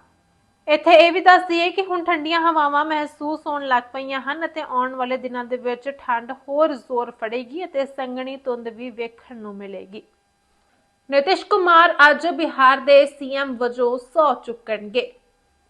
ਇੱਥੇ ਇਹ ਵੀ ਦੱਸ ਦਈਏ ਕਿ ਹੁਣ ਠੰਡੀਆਂ ਹਵਾਵਾਂ ਮਹਿਸੂਸ ਹੋਣ ਲੱਗ ਪਈਆਂ ਹਨ ਅਤੇ ਆਉਣ ਵਾਲੇ ਦਿਨਾਂ ਦੇ ਵਿੱਚ ਠੰਡ ਹੋਰ ਜ਼ੋਰ ਫੜੇਗੀ ਅਤੇ ਸੰਘਣੀ ਧੁੰਦ ਵੀ ਵੇਖਣ ਨੂੰ ਮਿਲੇਗੀ। ਨਿਤਿਸ਼ ਕੁਮਾਰ ਅੱਜ ਬਿਹਾਰ ਦੇ ਸੀਐਮ ਵਜੋਂ ਸੌ ਚੁੱਕਣਗੇ।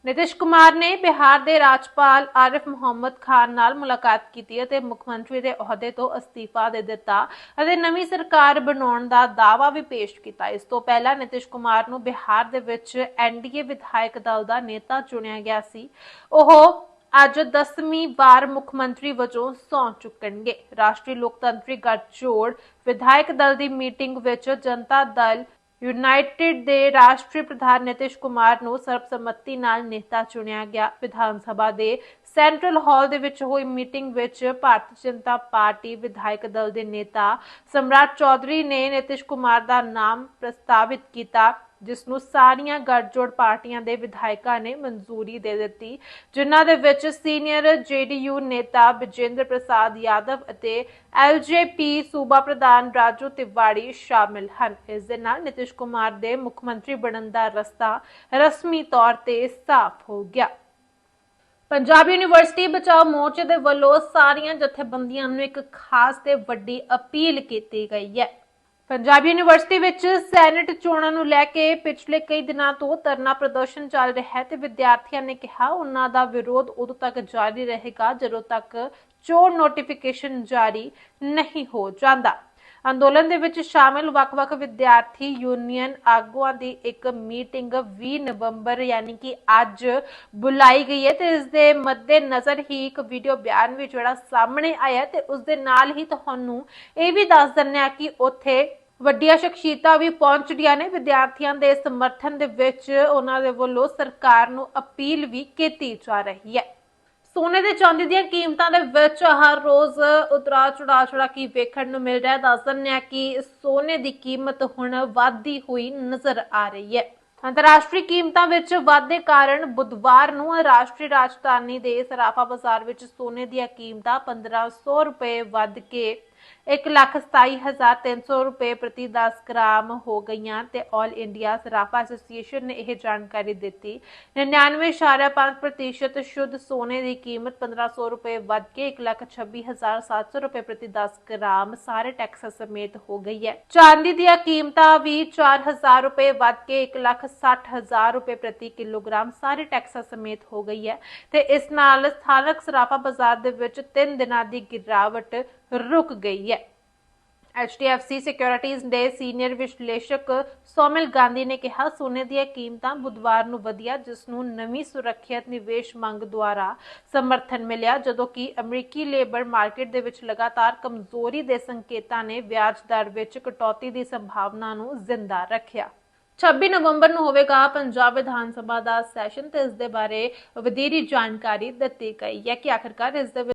ਨਿਤਿਸ਼ ਕੁਮਾਰ ਨੇ ਬਿਹਾਰ ਦੇ ਰਾਜਪਾਲ ਆਰਿਫ ਮੁਹੰਮਦ ਖਾਨ ਨਾਲ ਮੁਲਾਕਾਤ ਕੀਤੀ ਅਤੇ ਮੁੱਖ ਮੰਤਰੀ ਦੇ ਅਹੁਦੇ ਤੋਂ ਅਸਤੀਫਾ ਦੇ ਦਿੱਤਾ ਅਤੇ ਨਵੀਂ ਸਰਕਾਰ ਬਣਾਉਣ ਦਾ ਦਾਅਵਾ ਵੀ ਪੇਸ਼ ਕੀਤਾ। ਇਸ ਤੋਂ ਪਹਿਲਾਂ ਨਿਤਿਸ਼ ਕੁਮਾਰ ਨੂੰ ਬਿਹਾਰ ਦੇ ਵਿੱਚ ਐਨਡੀਏ ਵਿਧਾਇਕ ਦਲ ਦਾ ਨੇਤਾ ਚੁਣਿਆ ਗਿਆ ਸੀ। ਉਹ ਅੱਜ 10ਵੀਂ ਵਾਰ ਮੁੱਖ ਮੰਤਰੀ ਵਜੋਂ ਸਹੁੰ ਚੁੱਕਣਗੇ। ਰਾਸ਼ਟਰੀ ਲੋਕਤੰਤਰੀ ਗੱਠਜੋੜ ਵਿਧਾਇਕ ਦਲ ਦੀ ਮੀਟਿੰਗ ਵਿੱਚ ਜਨਤਾ ਦਲ ਯੂਨਾਈਟਿਡ ਦੇ ਰਾਸ਼ਟਰੀ ਪ੍ਰਧਾਨ ਨਿਤਿਸ਼ ਕੁਮਾਰ ਨੂੰ ਸਰਬਸੰਮਤੀ ਨਾਲ ਨੇਤਾ ਚੁਣਿਆ ਗਿਆ। ਵਿਧਾਨ ਸਭਾ ਦੇ ਸੈਂਟਰਲ ਹਾਲ ਦੇ ਵਿੱਚ ਹੋਈ ਮੀਟਿੰਗ ਵਿੱਚ ਭਾਰਤੀ ਜਨਤਾ ਪਾਰਟੀ ਵਿਧਾਇਕ ਦਲ ਦੇ ਨੇਤਾ ਸਮਰਾਟ ਚੌਧਰੀ ਨੇ ਨਿਤਿਸ਼ ਕੁਮਾਰ ਦਾ ਨਾਮ ਪ੍ਰਸਤਾਵਿਤ ਕੀਤਾ। ਜਿਸ ਨੂੰ ਸਾਰੀਆਂ ਗੱਠਜੋੜ ਪਾਰਟੀਆਂ ਦੇ ਵਿਧਾਇਕਾਂ ਨੇ ਮਨਜ਼ੂਰੀ ਦੇ ਦਿੱਤੀ, ਜਿਨ੍ਹਾਂ ਦੇ ਵਿੱਚ ਸੀਨੀਅਰ ਜੇਡੀਯੂ ਨੇਤਾ ਵਿਜੇਂਦਰ ਪ੍ਰਸਾਦ ਯਾਦਵ ਅਤੇ ਐਲਜੇਪੀ ਸੂਬਾ ਪ੍ਰਧਾਨ ਰਾਜੂ ਤਿਵਾੜੀ ਸ਼ਾਮਿਲ ਹਨ। ਇਸ ਦੇ ਨਾਲ ਨਿਤਿਸ਼ ਕੁਮਾਰ ਦੇ ਮੁੱਖ ਮੰਤਰੀ ਬਣਨ ਦਾ ਰਸਤਾ ਰਸਮੀ ਤੌਰ ਤੇ ਸਾਫ਼ ਹੋ ਗਿਆ। ਪੰਜਾਬ ਯੂਨੀਵਰਸਿਟੀ ਬਚਾਓ ਮੋਰਚੇ ਦੇ ਵੱਲੋਂ ਸਾਰੀਆਂ ਜਥੇਬੰਦੀਆਂ ਨੂੰ ਇੱਕ ਖਾਸ ਤੇ ਵੱਡੀ ਅਪੀਲ ਕੀਤੀ ਗਈ ਹੈ। ਪੰਜਾਬ ਯੂਨੀਵਰਸਿਟੀ ਵਿੱਚ ਸੈਨੇਟ ਚੋਣਾਂ ਨੂੰ ਲੈ ਕੇ ਪਿਛਲੇ ਕਈ ਦਿਨਾਂ ਤੋਂ ਧਰਨਾ ਪ੍ਰਦਰਸ਼ਨ ਚੱਲ ਰਿਹਾ ਹੈ ਤੇ ਵਿਦਿਆਰਥੀਆਂ ਨੇ ਕਿਹਾ ਉਹਨਾਂ ਦਾ ਵਿਰੋਧ ਉਦੋਂ ਤੱਕ ਜਾਰੀ ਰਹੇਗਾ ਜਦੋਂ ਤੱਕ ਚੋਣ ਨੋਟੀਫਿਕੇਸ਼ਨ ਜਾਰੀ ਨਹੀਂ ਹੋ ਜਾਂਦਾ। ਅੰਦੋਲਨ ਦੇ ਵਿੱਚ ਸ਼ਾਮਿਲ ਵੱਖ-ਵੱਖ ਵਿਦਿਆਰਥੀ ਯੂਨੀਅਨ ਆਗੂਆਂ ਦੀ ਇੱਕ ਮੀਟਿੰਗ 20 ਨਵੰਬਰ, ਯਾਨੀ ਕਿ ਅੱਜ ਬੁਲਾਈ ਗਈ ਹੈ ਤੇ ਇਸ ਦੇ ਮੱਦੇ ਨਜ਼ਰ ਹੀ ਇੱਕ ਵੀਡੀਓ ਬਿਆਨ ਵੀ ਜਿਹੜਾ ਸਾਹਮਣੇ ਆਇਆ ਤੇ ਉਸ ਦੇ ਨਾਲ ਹੀ ਤੁਹਾਨੂੰ ਇਹ ਵੀ ਦੱਸ ਦਿੰਦੇ ਆ ਕਿ ਉੱਥੇ ਵੱਡੀਆਂ ਸ਼ਖਸੀਅਤਾਂ ਵੀ ਪਹੁੰਚਦੀਆਂ ਨੇ। ਵਿਦਿਆਰਥੀਆਂ ਦੇ ਸਮਰਥਨ ਦੇ ਵਿੱਚ ਉਹਨਾਂ ਦੇ ਵੱਲੋਂ ਸਰਕਾਰ ਨੂੰ ਅਪੀਲ ਵੀ ਕੀਤੀ ਜਾ ਰਹੀ ਹੈ। ਸੋਨੇ ਤੇ ਚਾਂਦੀ ਦੀਆਂ ਕੀਮਤਾਂ ਦੇ ਵਿੱਚ ਹਰ ਰੋਜ਼ ਉਤਰਾ ਚੜਾ ਚੜਾ ਕੀ ਵੇਖਣ ਨੂੰ ਮਿਲ ਰਿਹਾ ਦੱਸ ਦਿੰਦੇ ਹਾਂ ਕਿ ਸੋਨੇ ਦੀ ਕੀਮਤ ਹੁਣ ਵਧਦੀ ਹੋਈ ਨਜ਼ਰ ਆ ਰਹੀ ਹੈ। ਅੰਤਰਰਾਸ਼ਟਰੀ ਕੀਮਤਾਂ ਵਿੱਚ ਵਾਧੇ ਕਾਰਨ ਬੁੱਧਵਾਰ ਨੂੰ ਰਾਸ਼ਟਰੀ ਰਾਜਧਾਨੀ ਦੇ ਸਰਾਫਾ ਬਾਜ਼ਾਰ ਵਿੱਚ ਸੋਨੇ ਦੀਆਂ ਕੀਮਤਾਂ 1500 ਰੁਪਏ ਵੱਧ ਕੇ 127300 ਰੁਪਏ ਪ੍ਰਤੀ 10 ਗ੍ਰਾਮ ਹੋ ਗਈਆਂ ਤੇ 올 ਇੰਡੀਆ ਸਰਾਫਾ ਐਸੋਸੀਏਸ਼ਨ ਨੇ ਇਹ ਜਾਣਕਾਰੀ ਦਿੱਤੀ। 99.5% ਸ਼ੁੱਧ ਸੋਨੇ ਦੀ ਕੀਮਤ 1500 ਰੁਪਏ ਵੱਧ ਕੇ 126700 ਰੁਪਏ ਪ੍ਰਤੀ 10 ਗ੍ਰਾਮ ਸਾਰੇ ਟੈਕਸ ਸਮੇਤ ਹੋ ਗਈ ਹੈ। ਚਾਂਦੀ ਦੀਆਂ ਕੀਮਤਾਂ ਵੀ 4000 ਰੁਪਏ ਵੱਧ ਕੇ 160000 ਰੁਪਏ ਪ੍ਰਤੀ ਕਿਲੋਗ੍ਰਾਮ ਸਾਰੇ ਟੈਕਸ ਸਮੇਤ ਹੋ ਗਈ ਹੈ ਤੇ ਇਸ ਨਾਲ ਸਥਾਨਕ ਸਰਾਫਾ ਬਾਜ਼ਾਰ ਦੇ ਵਿੱਚ 3 ਦਿਨਾਂ ਦੀ ਗਿਰਾਵਟ ਰੁਕ ਗਈ ਹੈ। HDFC ਸਿਕਿਉਰਿਟੀਜ਼ ਦੇ ਸੀਨੀਅਰ ਵਿਸ਼ਲੇਸ਼ਕ ਸੋਮਿਲ ਗਾਂਧੀ ਨੇ ਕਿਹਾ, ਸੋਨੇ ਦੀਆਂ ਕੀਮਤਾਂ ਬੁੱਧਵਾਰ ਨੂੰ ਵਧਿਆ, ਜਿਸ ਨੂੰ ਨਵੀਂ ਸੁਰੱਖਿਅਤ ਨਿਵੇਸ਼ ਮੰਗ ਦੁਆਰਾ ਸਮਰਥਨ ਮਿਲਿਆ, ਜਦੋਂ ਕਿ ਅਮਰੀਕੀ ਲੇਬਰ ਮਾਰਕੀਟ ਦੇ ਵਿੱਚ ਲਗਾਤਾਰ ਕਮਜ਼ੋਰੀ ਦੇ ਸੰਕੇਤਾਂ ਨੇ ਵਿਆਜ ਦਰ ਵਿੱਚ ਕਟੌਤੀ ਦੀ ਸੰਭਾਵਨਾ ਨੂੰ ਜ਼ਿੰਦਾ ਰੱਖਿਆ। 26 ਨਵੰਬਰ ਨੂੰ ਹੋਵੇਗਾ ਪੰਜਾਬ ਵਿਧਾਨ ਸਭਾ ਦਾ ਸੈਸ਼ਨ ਤੇ ਇਸ ਦੇ ਬਾਰੇ ਵਧੇਰੀ ਜਾਣਕਾਰੀ ਦਿੱਤੀ ਗਈ ਹੈ ਕਿ ਆਖਰਕਾਰ ਇਸ ਦੇ